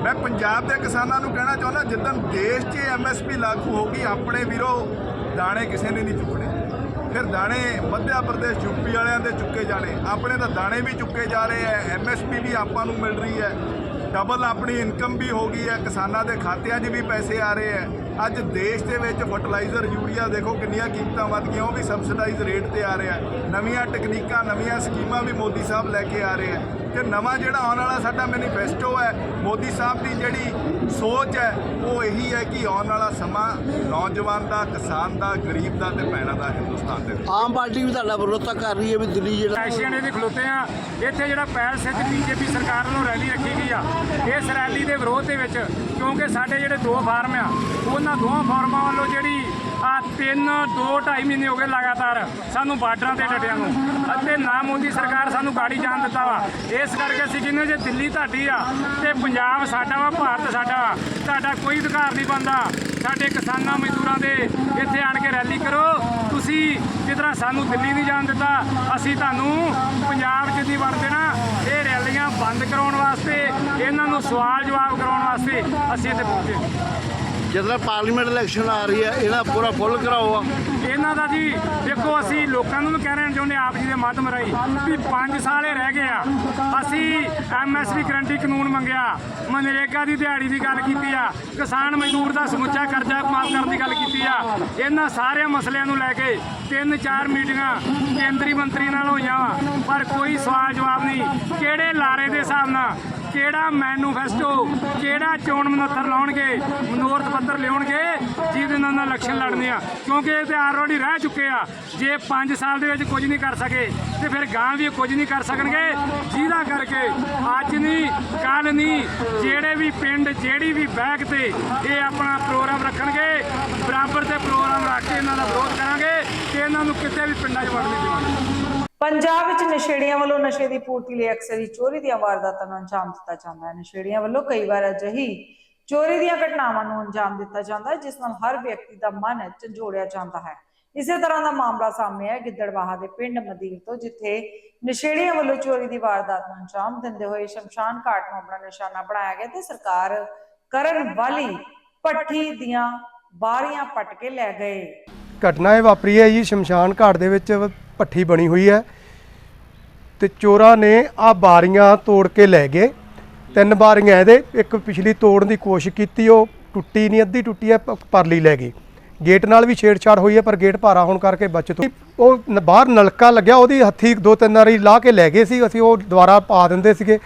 ਮੈਂ ਪੰਜਾਬ ਦੇ ਕਿਸਾਨਾਂ ਨੂੰ ਕਹਿਣਾ ਚਾਹੁੰਦਾ, ਜਿੱਦਣ ਦੇਸ਼ 'ਚ ਐਮਐਸਪੀ ਲਾਗੂ ਹੋਗੀ ਆਪਣੇ ਵੀਰੋ, ਦਾਣੇ ਕਿਸੇ ਨੇ ਨਹੀਂ ਚੁੱਕਣੇ। ਫਿਰ ਦਾਣੇ ਮੱਧਿਆ ਪ੍ਰਦੇਸ਼ ਯੂਪੀ ਵਾਲਿਆਂ ਦੇ ਚੁੱਕੇ ਜਾਣੇ। ਆਪਣੇ ਤਾਂ ਦਾਣੇ ਵੀ ਚੁੱਕੇ ਜਾ ਰਹੇ ਐ ਐਮਐਸਪੀ ਵੀ ਆਪਾਂ ਨੂੰ ਮਿਲ ਰਹੀ ਹੈ ਡਬਲ ਆਪਣੀ ਇਨਕਮ ਵੀ ਹੋ ਗਈ ਹੈ ਕਿਸਾਨਾਂ ਦੇ ਖਾਤਿਆਂ 'ਚ ਵੀ ਪੈਸੇ ਆ ਰਹੇ ਐ। ਅੱਜ ਦੇਸ਼ ਦੇ ਵਿੱਚ ਫਰਟੀਲਾਈਜ਼ਰ ਯੂਰੀਆ ਦੇਖੋ ਕਿੰਨੀਆਂ ਕੀਮਤਾਂ ਵੱਧ ਗਈਆਂ, ਉਹ ਵੀ ਸਬਸਿਡਾਈਜ਼ ਰੇਟ ਤੇ ਆ ਰਿਹਾ ਨਵੀਆਂ ਟੈਕਨੀਕਾਂ, ਨਵੀਆਂ ਸਕੀਮਾਂ ਵੀ ਮੋਦੀ ਸਾਹਿਬ ਲੈ ਕੇ ਆ ਰਹੇ ਆ ਤੇ ਨਵਾਂ ਜਿਹੜਾ ਆਉਣ ਵਾਲਾ ਸਾਡਾ ਮੈਨੀਫੈਸਟੋ ਹੈ ਮੋਦੀ ਸਾਹਿਬ ਦੀ ਜਿਹੜੀ ਸੋਚ ਹੈ ਉਹ ਇਹੀ ਹੈ ਕਿ ਆਉਣ ਵਾਲਾ ਸਮਾਂ ਨੌਜਵਾਨ ਦਾ ਕਿਸਾਨ ਦਾ ਗਰੀਬ ਦਾ ਤੇ ਭੈਣਾਂ ਦਾ ਹਿੰਦੁਸਤਾਨ ਦੇ ਵਿੱਚ। ਆਮ ਪਾਰਟੀ ਵੀ ਤੁਹਾਡਾ ਵਿਰੋਧਤਾ ਕਰ ਰਹੀ ਹੈ ਵੀ ਦਿੱਲੀ ਜਿਹੜਾ ਐਸ਼ੀਅਨ ਦੇ ਖਲੋਤੇ ਆ। ਇੱਥੇ ਜਿਹੜਾ ਪੈਲਸ ਵਿੱਚ ਬੀਜੇਪੀ ਸਰਕਾਰ ਵੱਲੋਂ ਰੈਲੀ ਰੱਖੀ ਗਈ ਆ। ਇਸ ਰੈਲੀ ਦੇ ਵਿਰੋਧ ਦੇ ਵਿੱਚ ਕਿਉਂਕਿ ਸਾਡੇ ਜਿਹੜੇ ਦੋ ਫਾਰਮ ਆ ਉਹਨਾਂ ਦੋਹਾਂ ਫਾਰਮਾਂ ਵੱਲੋਂ ਜਿਹੜੀ ਆ ਤਿੰਨ, ਦੋ, ਢਾਈ ਮਹੀਨੇ ਹੋ ਗਏ ਲਗਾਤਾਰ ਸਾਨੂੰ ਬਾਰਡਰਾਂ ਤੇ ਡਟਿਆਂ ਨੂੰ। ਅਤੇ ਨਾ ਮੋਦੀ ਸਰਕਾਰ ਸਾਨੂੰ ਗਾੜੀ ਜਾਣ ਦਿੱਤਾ ਵਾ। ਇਸ ਕਰਕੇ ਅਸੀਂ ਕਹਿੰਦੇ ਜੇ ਦਿੱਲੀ ਤੁਹਾਡੀ ਆ, ਤੇ ਪੰਜਾਬ ਸਾਡਾ ਵਾ, ਭਾਰਤ ਸਾਡਾ ਵਾ, ਤੁਹਾਡਾ ਕੋਈ ਅਧਿਕਾਰ ਨਹੀਂ ਬੰਦਾ ਸਾਡੇ ਕਿਸਾਨਾਂ ਮਜ਼ਦੂਰਾਂ ਦੇ ਇੱਥੇ ਆਣ ਕੇ ਰੈਲੀ ਕਰੋ। ਤੁਸੀਂ ਜਿਸ ਤਰ੍ਹਾਂ ਸਾਨੂੰ ਦਿੱਲੀ ਨਹੀਂ ਜਾਣ ਦਿੱਤਾ, ਅਸੀਂ ਤੁਹਾਨੂੰ ਪੰਜਾਬ 'ਚ ਨਹੀਂ ਵੜ ਦੇਣਾ। ਇਹ ਰੈਲੀਆਂ ਬੰਦ ਕਰਾਉਣ ਵਾਸਤੇ, ਇਹਨਾਂ ਨੂੰ ਸਵਾਲ ਜਵਾਬ ਕਰਾਉਣ ਵਾਸਤੇ ਅਸੀਂ ਇੱਥੇ ਪਹੁੰਚੇ। ਜਦੋਂ ਪਾਰਲੀਮੈਂਟ ਇਲੈਕਸ਼ਨ ਆ ਰਹੀ ਹੈ, ਇਹਦਾ ਪੂਰਾ ਫੁੱਲ ਕਰਾਓ ਆ। ਇਹਨਾਂ ਦਾ ਜੀ, ਦੇਖੋ ਅਸੀਂ ਲੋਕਾਂ ਨੂੰ ਵੀ ਚਾਹੁੰਦੇ ਆਪ ਜੀ ਦੇ ਮਾਧਮ ਰਾਹੀਂ, ਵੀ 5 ਸਾਲੇ ਰਹਿ ਗਏ ਆ। ਅਸੀਂ ਐਮਐਸਪੀ ਗਰੰਟੀ ਕਾਨੂੰਨ ਮੰਗਿਆ, ਮਨਰੇਗਾ ਦੀ ਦਿਹਾੜੀ ਦੀ ਗੱਲ ਕੀਤੀ ਆ, ਕਿਸਾਨ ਮਜ਼ਦੂਰ ਦਾ ਸਮੁੱਚਾ ਕਰਜ਼ਾ ਮਾਫ ਕਰਨ ਦੀ ਗੱਲ ਕੀਤੀ ਆ। ਇਹਨਾਂ ਸਾਰੇ ਮਸਲਿਆਂ ਨੂੰ ਲੈ ਕੇ ਤਿੰਨ ਚਾਰ ਮੀਟਿੰਗਾਂ ਕੇਂਦਰੀ ਮੰਤਰੀ ਨਾਲ ਹੋਈਆਂ ਵਾ, ਪਰ ਕੋਈ ਸਵਾਲ ਜਵਾਬ ਨਹੀਂ। ਕਿਹੜੇ ਲਾਰੇ ਦੇ ਹਿਸਾਬ ਨਾਲ ਕਿਹੜਾ ਮੈਨੂਫੈਸਟੋ ਕਿਹੜਾ ਚੋਣ ਮਨੱਤਰ ਲਾਉਣਗੇ, ਮਨੋਰਥ ਪੱਤਰ ਲਿਆਉਣਗੇ, ਜਿਹਦੇ ਨਾਲ ਇਲੈਕਸ਼ਨ ਲੜਨੇ ਆ। ਕਿਉਂਕਿ ਇਹ ਤੇ ਆਲਰੇਡੀ ਰਹਿ ਚੁੱਕੇ ਆ। ਜੇ 5 ਸਾਲ ਦੇ ਵਿੱਚ ਕੁਝ ਨਹੀਂ ਕਰ ਸਕੇ, ਤੇ ਫਿਰ ਗਾਂ ਵੀ ਕੁਝ ਨਹੀਂ ਕਰ ਸਕਣਗੇ। ਜਿਹਦਾ ਕਰਕੇ ਅੱਜ ਨਹੀਂ ਕੱਲ ਨਹੀਂ, ਜਿਹੜੇ ਵੀ ਪਿੰਡ, ਜਿਹੜੀ ਵੀ ਬੈਗ ਤੇ ਇਹ ਆਪਣਾ ਪ੍ਰੋਗਰਾਮ ਰੱਖਣਗੇ, ਬਰਾਬਰ ਤੇ ਪ੍ਰੋਗਰਾਮ ਰੱਖ ਕੇ ਇਹਨਾਂ ਦਾ ਵਿਰੋਧ ਕਰਾਂਗੇ ਕਿ ਇਹਨਾਂ ਨੂੰ ਕਿਤੇ ਵੀ ਪਿੰਡਾਂ 'ਚ ਵੜਨ ਨਹੀਂ ਦੇਵਾਂਗੇ। ਪੰਜਾਬ ਵਿੱਚ ਨਸ਼ੇੜੀਆਂ ਵੱਲੋਂ ਨਸ਼ੇ ਦੀ ਪੂਰਤੀ ਲਈ ਅਕਸਰ ਹੀ ਚੋਰੀ ਦੀਆਂ ਵਾਰਦਾਤਾਂ ਨੂੰ ਅੰਜਾਮ ਦਿੱਤਾ ਜਾਂਦਾ ਹੈ। ਨਸ਼ੇੜੀਆਂ ਵੱਲੋਂ ਕਈ ਵਾਰ ਅਜਿਹੀ ਚੋਰੀ ਦੀਆਂ ਘਟਨਾਵਾਂ ਨੂੰ ਅੰਜਾਮ ਦਿੱਤਾ ਜਾਂਦਾ ਹੈ, ਜਿਸ ਨਾਲ ਹਰ ਵਿਅਕਤੀ ਦਾ ਮਨ ਝੰਜੋੜਿਆ ਜਾਂਦਾ ਹੈ। ਇਸੇ ਤਰ੍ਹਾਂ ਦਾ ਮਾਮਲਾ ਸਾਹਮਣੇ ਹੈ ਗਿੱਦੜਵਾਹਾ ਦੇ ਪਿੰਡ ਮਦੀਰ ਤੋਂ, ਜਿੱਥੇ ਨਸ਼ੇੜੀਆਂ ਵੱਲੋਂ ਚੋਰੀ ਦੀ ਵਾਰਦਾਤ ਨੂੰ ਅੰਜਾਮ ਦਿੰਦੇ ਹੋਏ ਸ਼ਮਸ਼ਾਨ ਘਾਟ ਨੂੰ ਆਪਣਾ ਨਿਸ਼ਾਨਾ ਬਣਾਇਆ ਗਿਆ ਤੇ ਸਰਕਾਰ ਕਰਨ ਵਾਲੀ ਪੱਠੀ ਦੀਆਂ ਬਾਰੀਆਂ ਪਟ ਕੇ ਲੈ ਗਏ। ਘਟਨਾ ਇਹ ਵਾਪਰੀ ਹੈ ਜੀ ਸ਼ਮਸ਼ਾਨ ਘਾਟ ਦੇ ਵਿੱਚ। ਭੱਠੀ ਬਣੀ ਹੋਈ ਹੈ ਤੇ ਚੋਰਾਂ ਨੇ ਆ ਬਾਰੀਆਂ ਤੋੜ ਕੇ ਲੈ ਗਏ। ਤਿੰਨ ਬਾਰੀਆਂ ਇਹਦੇ, ਇੱਕ ਪਿਛਲੀ ਤੋੜਨ ਦੀ ਕੋਸ਼ਿਸ਼ ਕੀਤੀ, ਉਹ ਟੁੱਟੀ ਨਹੀਂ, ਅੱਧੀ ਟੁੱਟੀ ਹੈ ਪਰਲੀ ਲੈ ਗਈ ਗੇਟ ਨਾਲ ਵੀ ਛੇੜਛਾੜ ਹੋਈ ਹੈ, ਪਰ ਗੇਟ ਭਾਰਾ ਹੋਣ ਕਰਕੇ ਬਚਤ ਹੋਈ। ਉਹ ਬਾਹਰ ਨਲਕਾ ਲੱਗਿਆ, ਉਹਦੀ ਹੱਥੀ ਦੋ, ਤਿੰਨ ਵਾਰੀ ਲਾ ਕੇ ਲੈ ਗਏ ਸੀ, ਅਸੀਂ ਉਹ ਦੁਬਾਰਾ ਪਾ ਦਿੰਦੇ ਸੀਗੇ।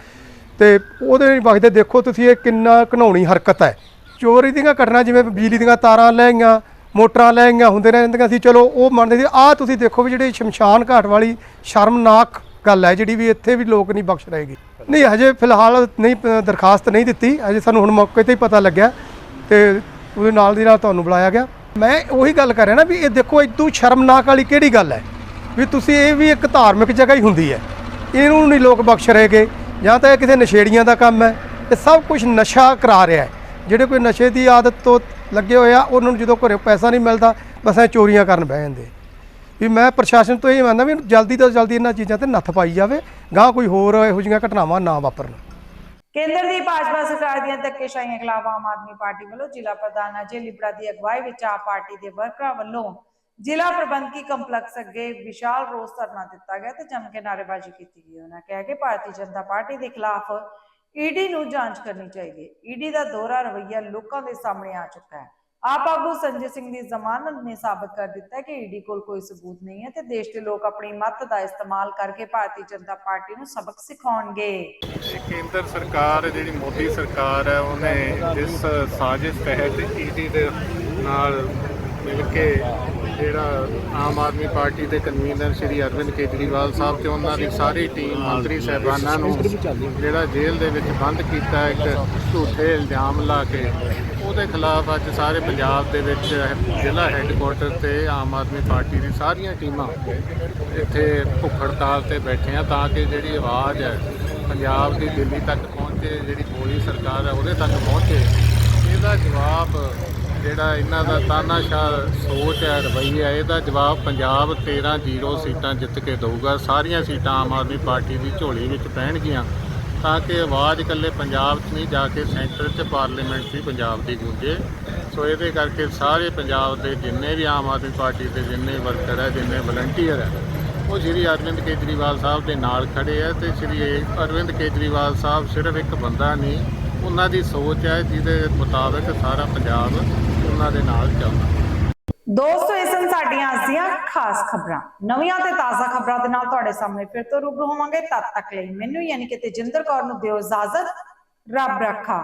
ਤੇ ਉਹਦੇ ਵਕਤ ਦੇਖੋ ਤੁਸੀਂ ਇਹ ਕਿੰਨਾ ਘਨਾਉਣੀ ਹਰਕਤ ਹੈ। ਚੋਰੀ ਦੀਆਂ ਘਟਨਾ ਜਿਵੇਂ ਬਿਜਲੀ ਦੀਆਂ ਤਾਰਾਂ ਲੈ ਗਈਆਂ ਮੋਟਰਾਂ ਲੈ ਗਈਆਂ ਹੁੰਦੇ ਰਹਿੰਦੀਆਂ ਸੀ। ਚਲੋ, ਉਹ ਮੰਨਦੇ ਸੀ, ਆਹ ਤੁਸੀਂ ਦੇਖੋ ਵੀ ਜਿਹੜੀ ਸ਼ਮਸ਼ਾਨ ਘਾਟ ਵਾਲੀ ਸ਼ਰਮਨਾਕ ਗੱਲ ਹੈ, ਜਿਹੜੀ ਵੀ ਇੱਥੇ ਵੀ ਲੋਕ ਨਹੀਂ ਬਖਸ਼ ਰਹੇਗੀ ਨਹੀਂ, ਹਜੇ ਫਿਲਹਾਲ ਨਹੀਂ, ਦਰਖਾਸਤ ਨਹੀਂ ਦਿੱਤੀ। ਹਜੇ ਸਾਨੂੰ ਹੁਣ ਮੌਕੇ ਤੇ ਹੀ ਪਤਾ ਲੱਗਿਆ ਤੇ ਉਹਦੇ ਨਾਲ ਦੀ ਨਾਲ ਤੁਹਾਨੂੰ ਬੁਲਾਇਆ ਗਿਆ। ਮੈਂ ਉਹੀ ਗੱਲ ਕਰ ਰਿਹਾ ਨਾ ਵੀ ਇਹ ਦੇਖੋ ਇਦੋਂ ਸ਼ਰਮਨਾਕ ਵਾਲੀ ਕਿਹੜੀ ਗੱਲ ਹੈ? ਵੀ ਤੁਸੀਂ ਇਹ ਵੀ ਇੱਕ ਧਾਰਮਿਕ ਜਗ੍ਹਾ ਹੀ ਹੁੰਦੀ ਹੈ। ਇਹਨੂੰ ਨਹੀਂ ਲੋਕ ਬਖਸ਼ ਰਹੇਗੇ ਜਾਂ ਤਾਂ ਇਹ ਕਿਸੇ ਨਸ਼ੇੜੀਆਂ ਦਾ ਕੰਮ ਹੈ। ਇਹ ਸਭ ਕੁਝ ਨਸ਼ਾ ਕਰਾ ਰਿਹਾ ਹੈ। ਜਿਹੜੇ ਕੋਈ ਨਸ਼ੇ ਦੀ ਆਦਤ ਤੋਂ ਲੱਗੇ ਹੋਏ ਆ, ਉਹਨਾਂ ਨੂੰ ਜਦੋਂ ਘਰੇ ਪੈਸਾ ਨਹੀਂ ਮਿਲਦਾ, ਬਸ ਐ ਚੋਰੀਆਂ ਕਰਨ ਬਹਿ ਜਾਂਦੇ। ਵੀ ਮੈਂ ਪ੍ਰਸ਼ਾਸਨ ਤੋਂ ਇਹ ਮੰਨਦਾ ਵੀ ਜਲਦੀ ਤੋਂ ਜਲਦੀ ਇਹਨਾਂ ਚੀਜ਼ਾਂ ਤੇ ਨੱਥ ਪਾਈ ਜਾਵੇ ਗਾਂ ਕੋਈ ਹੋਰ ਇਹੋ ਜਿਹੀਆਂ ਘਟਨਾਵਾਂ ਨਾ ਵਾਪਰਨ। ਕੇਂਦਰ ਦੀ ਭਾਜਪਾ ਸਰਕਾਰ ਦੀਆਂ ਧੱਕੇਸ਼ਾਹੀਆਂ ਖਿਲਾਫ ਆਮ ਆਦਮੀ ਪਾਰਟੀ ਵੱਲੋਂ ਜ਼ਿਲ੍ਹਾ ਪ੍ਰਧਾਨ ਅਜੇ ਲਿਬੜਾ ਦੀ ਅਗਵਾਈ ਵਿੱਚ ਆਪ ਪਾਰਟੀ ਦੇ ਵਰਕਰਾਂ ਵੱਲੋਂ ਜ਼ਿਲ੍ਹਾ ਪ੍ਰਬੰਧਕੀ ਕੰਪਲੈਕਸ ਅੱਗੇ ਵਿਸ਼ਾਲ ਰੋਸ ਧਰਨਾ ਦਿੱਤਾ ਗਿਆ ਤੇ ਜੰਮ ਕੇ ਨਾਅਰੇਬਾਜ਼ੀ ਕੀਤੀ ਗਈ। ਉਹਨਾਂ ਕਿਹਾ ਕਿ ਭਾਰਤੀ ਜਨਤਾ ਪਾਰਟੀ ਦੇ ਖਿਲਾਫ ਈਡੀ ਨੂੰ ਜਾਂਚ ਕਰਨੀ ਚਾਹੀਦੀ ਹੈ। ਈਡੀ ਦਾ ਦੋਹਰਾ ਰਵੱਈਆ ਲੋਕਾਂ ਦੇ ਸਾਹਮਣੇ ਆ ਚੁੱਕਾ ਹੈ। ਆਪ ਆਗੂ ਸੰਜੇ ਸਿੰਘ ਦੀ ਜ਼ਮਾਨਤ ਨੇ ਸਾਬਤ ਕਰ ਦਿੱਤਾ ਹੈ ਕਿ ਈਡੀ ਕੋਲ ਕੋਈ ਸਬੂਤ ਨਹੀਂ ਹੈ ਤੇ ਦੇਸ਼ ਦੇ ਲੋਕ ਆਪਣੀ ਮੱਤ ਦਾ ਇਸਤੇਮਾਲ ਕਰਕੇ ਭਾਰਤੀ ਜਨਤਾ ਪਾਰਟੀ ਨੂੰ ਸਬਕ ਸਿਖਾਉਣਗੇ। ਕੇਂਦਰ ਸਰਕਾਰ, ਜਿਹੜੀ ਮੋਦੀ ਸਰਕਾਰ ਹੈ, ਉਹਨੇ ਜਿਸ ਸਾਜ਼ਿਸ਼ ਤਹਿਤ ਈਡੀ ਦੇ ਨਾਲ ਮਿਲ ਕੇ ਜਿਹੜਾ ਆਮ ਆਦਮੀ ਪਾਰਟੀ ਦੇ ਕਨਵੀਨਰ ਸ਼੍ਰੀ ਅਰਵਿੰਦ ਕੇਜਰੀਵਾਲ ਸਾਹਿਬ ਤੇ ਉਹਨਾਂ ਦੀ ਸਾਰੀ ਟੀਮ ਮੰਤਰੀ ਸਹਿਬਾਨਾਂ ਨੂੰ ਜਿਹੜਾ ਜੇਲ੍ਹ ਦੇ ਵਿੱਚ ਬੰਦ ਕੀਤਾ ਇੱਕ ਝੂਠੇ ਇਲਜ਼ਾਮ ਲਾ ਕੇ, ਉਹਦੇ ਖਿਲਾਫ ਅੱਜ ਸਾਰੇ ਪੰਜਾਬ ਦੇ ਵਿੱਚ ਜ਼ਿਲ੍ਹਾ ਹੈੱਡਕੁਆਟਰ ਤੇ ਆਮ ਆਦਮੀ ਪਾਰਟੀ ਦੀ ਸਾਰੀਆਂ ਟੀਮਾਂ ਇੱਥੇ ਭੁੱਖ ਹੜਤਾਲ ਤੇ ਬੈਠੇ ਆ ਤਾਂ ਕਿ ਜਿਹੜੀ ਆਵਾਜ਼ ਹੈ ਪੰਜਾਬ ਦੀ ਦਿੱਲੀ ਤੱਕ ਪਹੁੰਚੇ, ਜਿਹੜੀ ਮੋਦੀ ਸਰਕਾਰ ਹੈ ਉਹਦੇ ਤੱਕ ਪਹੁੰਚੇ। ਇਹਦਾ ਜਵਾਬ ਜਿਹੜਾ ਇਹਨਾਂ ਦਾ ਤਾਨਾਸ਼ਾਹ ਸੋਚ ਹੈ, ਰਵੱਈਆ ਇਹਦਾ ਜਵਾਬ ਪੰਜਾਬ 13-0 ਸੀਟਾਂ ਜਿੱਤ ਕੇ ਦਊਗਾ। ਸਾਰੀਆਂ ਸੀਟਾਂ ਆਮ ਆਦਮੀ ਪਾਰਟੀ ਦੀ ਝੋਲੀ ਵਿੱਚ ਪੈਣਗੀਆਂ ਤਾਂ ਕਿ ਆਵਾਜ਼ ਇਕੱਲੇ ਪੰਜਾਬ 'ਚ ਨਹੀਂ, ਜਾ ਕੇ ਸੈਂਟਰ 'ਚ ਪਾਰਲੀਮੈਂਟ 'ਚ ਵੀ ਪੰਜਾਬ ਦੀ ਗੂੰਜੇ। ਸੋ ਇਹਦੇ ਕਰਕੇ ਸਾਰੇ ਪੰਜਾਬ ਦੇ ਜਿੰਨੇ ਵੀ ਆਮ ਆਦਮੀ ਪਾਰਟੀ ਦੇ ਜਿੰਨੇ ਵਰਕਰ ਹੈ, ਜਿੰਨੇ ਵਲੰਟੀਅਰ ਹੈ, ਉਹ ਸ਼੍ਰੀ ਅਰਵਿੰਦ ਕੇਜਰੀਵਾਲ ਸਾਹਿਬ ਦੇ ਨਾਲ ਖੜੇ ਹੈ ਤੇ ਸ਼੍ਰੀ ਅਰਵਿੰਦ ਕੇਜਰੀਵਾਲ ਸਾਹਿਬ ਸਿਰਫ ਇੱਕ ਬੰਦਾ ਨਹੀਂ ਉਹਨਾਂ ਦੀ ਸੋਚ ਹੈ, ਜਿਹਦੇ ਮੁਤਾਬਕ ਸਾਰਾ ਪੰਜਾਬ ਉਹਨਾਂ ਦੇ ਨਾਲ ਚੱਲਦਾ। ਦੋਸਤੋ ਇਸ ਸਨ ਸਾਡੀਆਂ ਅੱਜ ਦੀਆਂ ਖਾਸ ਖਬਰਾਂ। ਨਵੀਆਂ ਤੇ ਤਾਜ਼ਾ ਖਬਰਾਂ ਦੇ ਨਾਲ ਤੁਹਾਡੇ ਸਾਹਮਣੇ ਫਿਰ ਤੋਂ ਰੂਬਰੂ ਹੋਵਾਂਗੇ। ਤਦ ਤੱਕ ਲਈ ਮੈਨੂੰ ਯਾਨੀ ਕਿ ਤੇਜਿੰਦਰ ਕੌਰ ਨੂੰ ਦਿਓ ਇਜਾਜ਼ਤ। ਰੱਬ ਰੱਖਾ।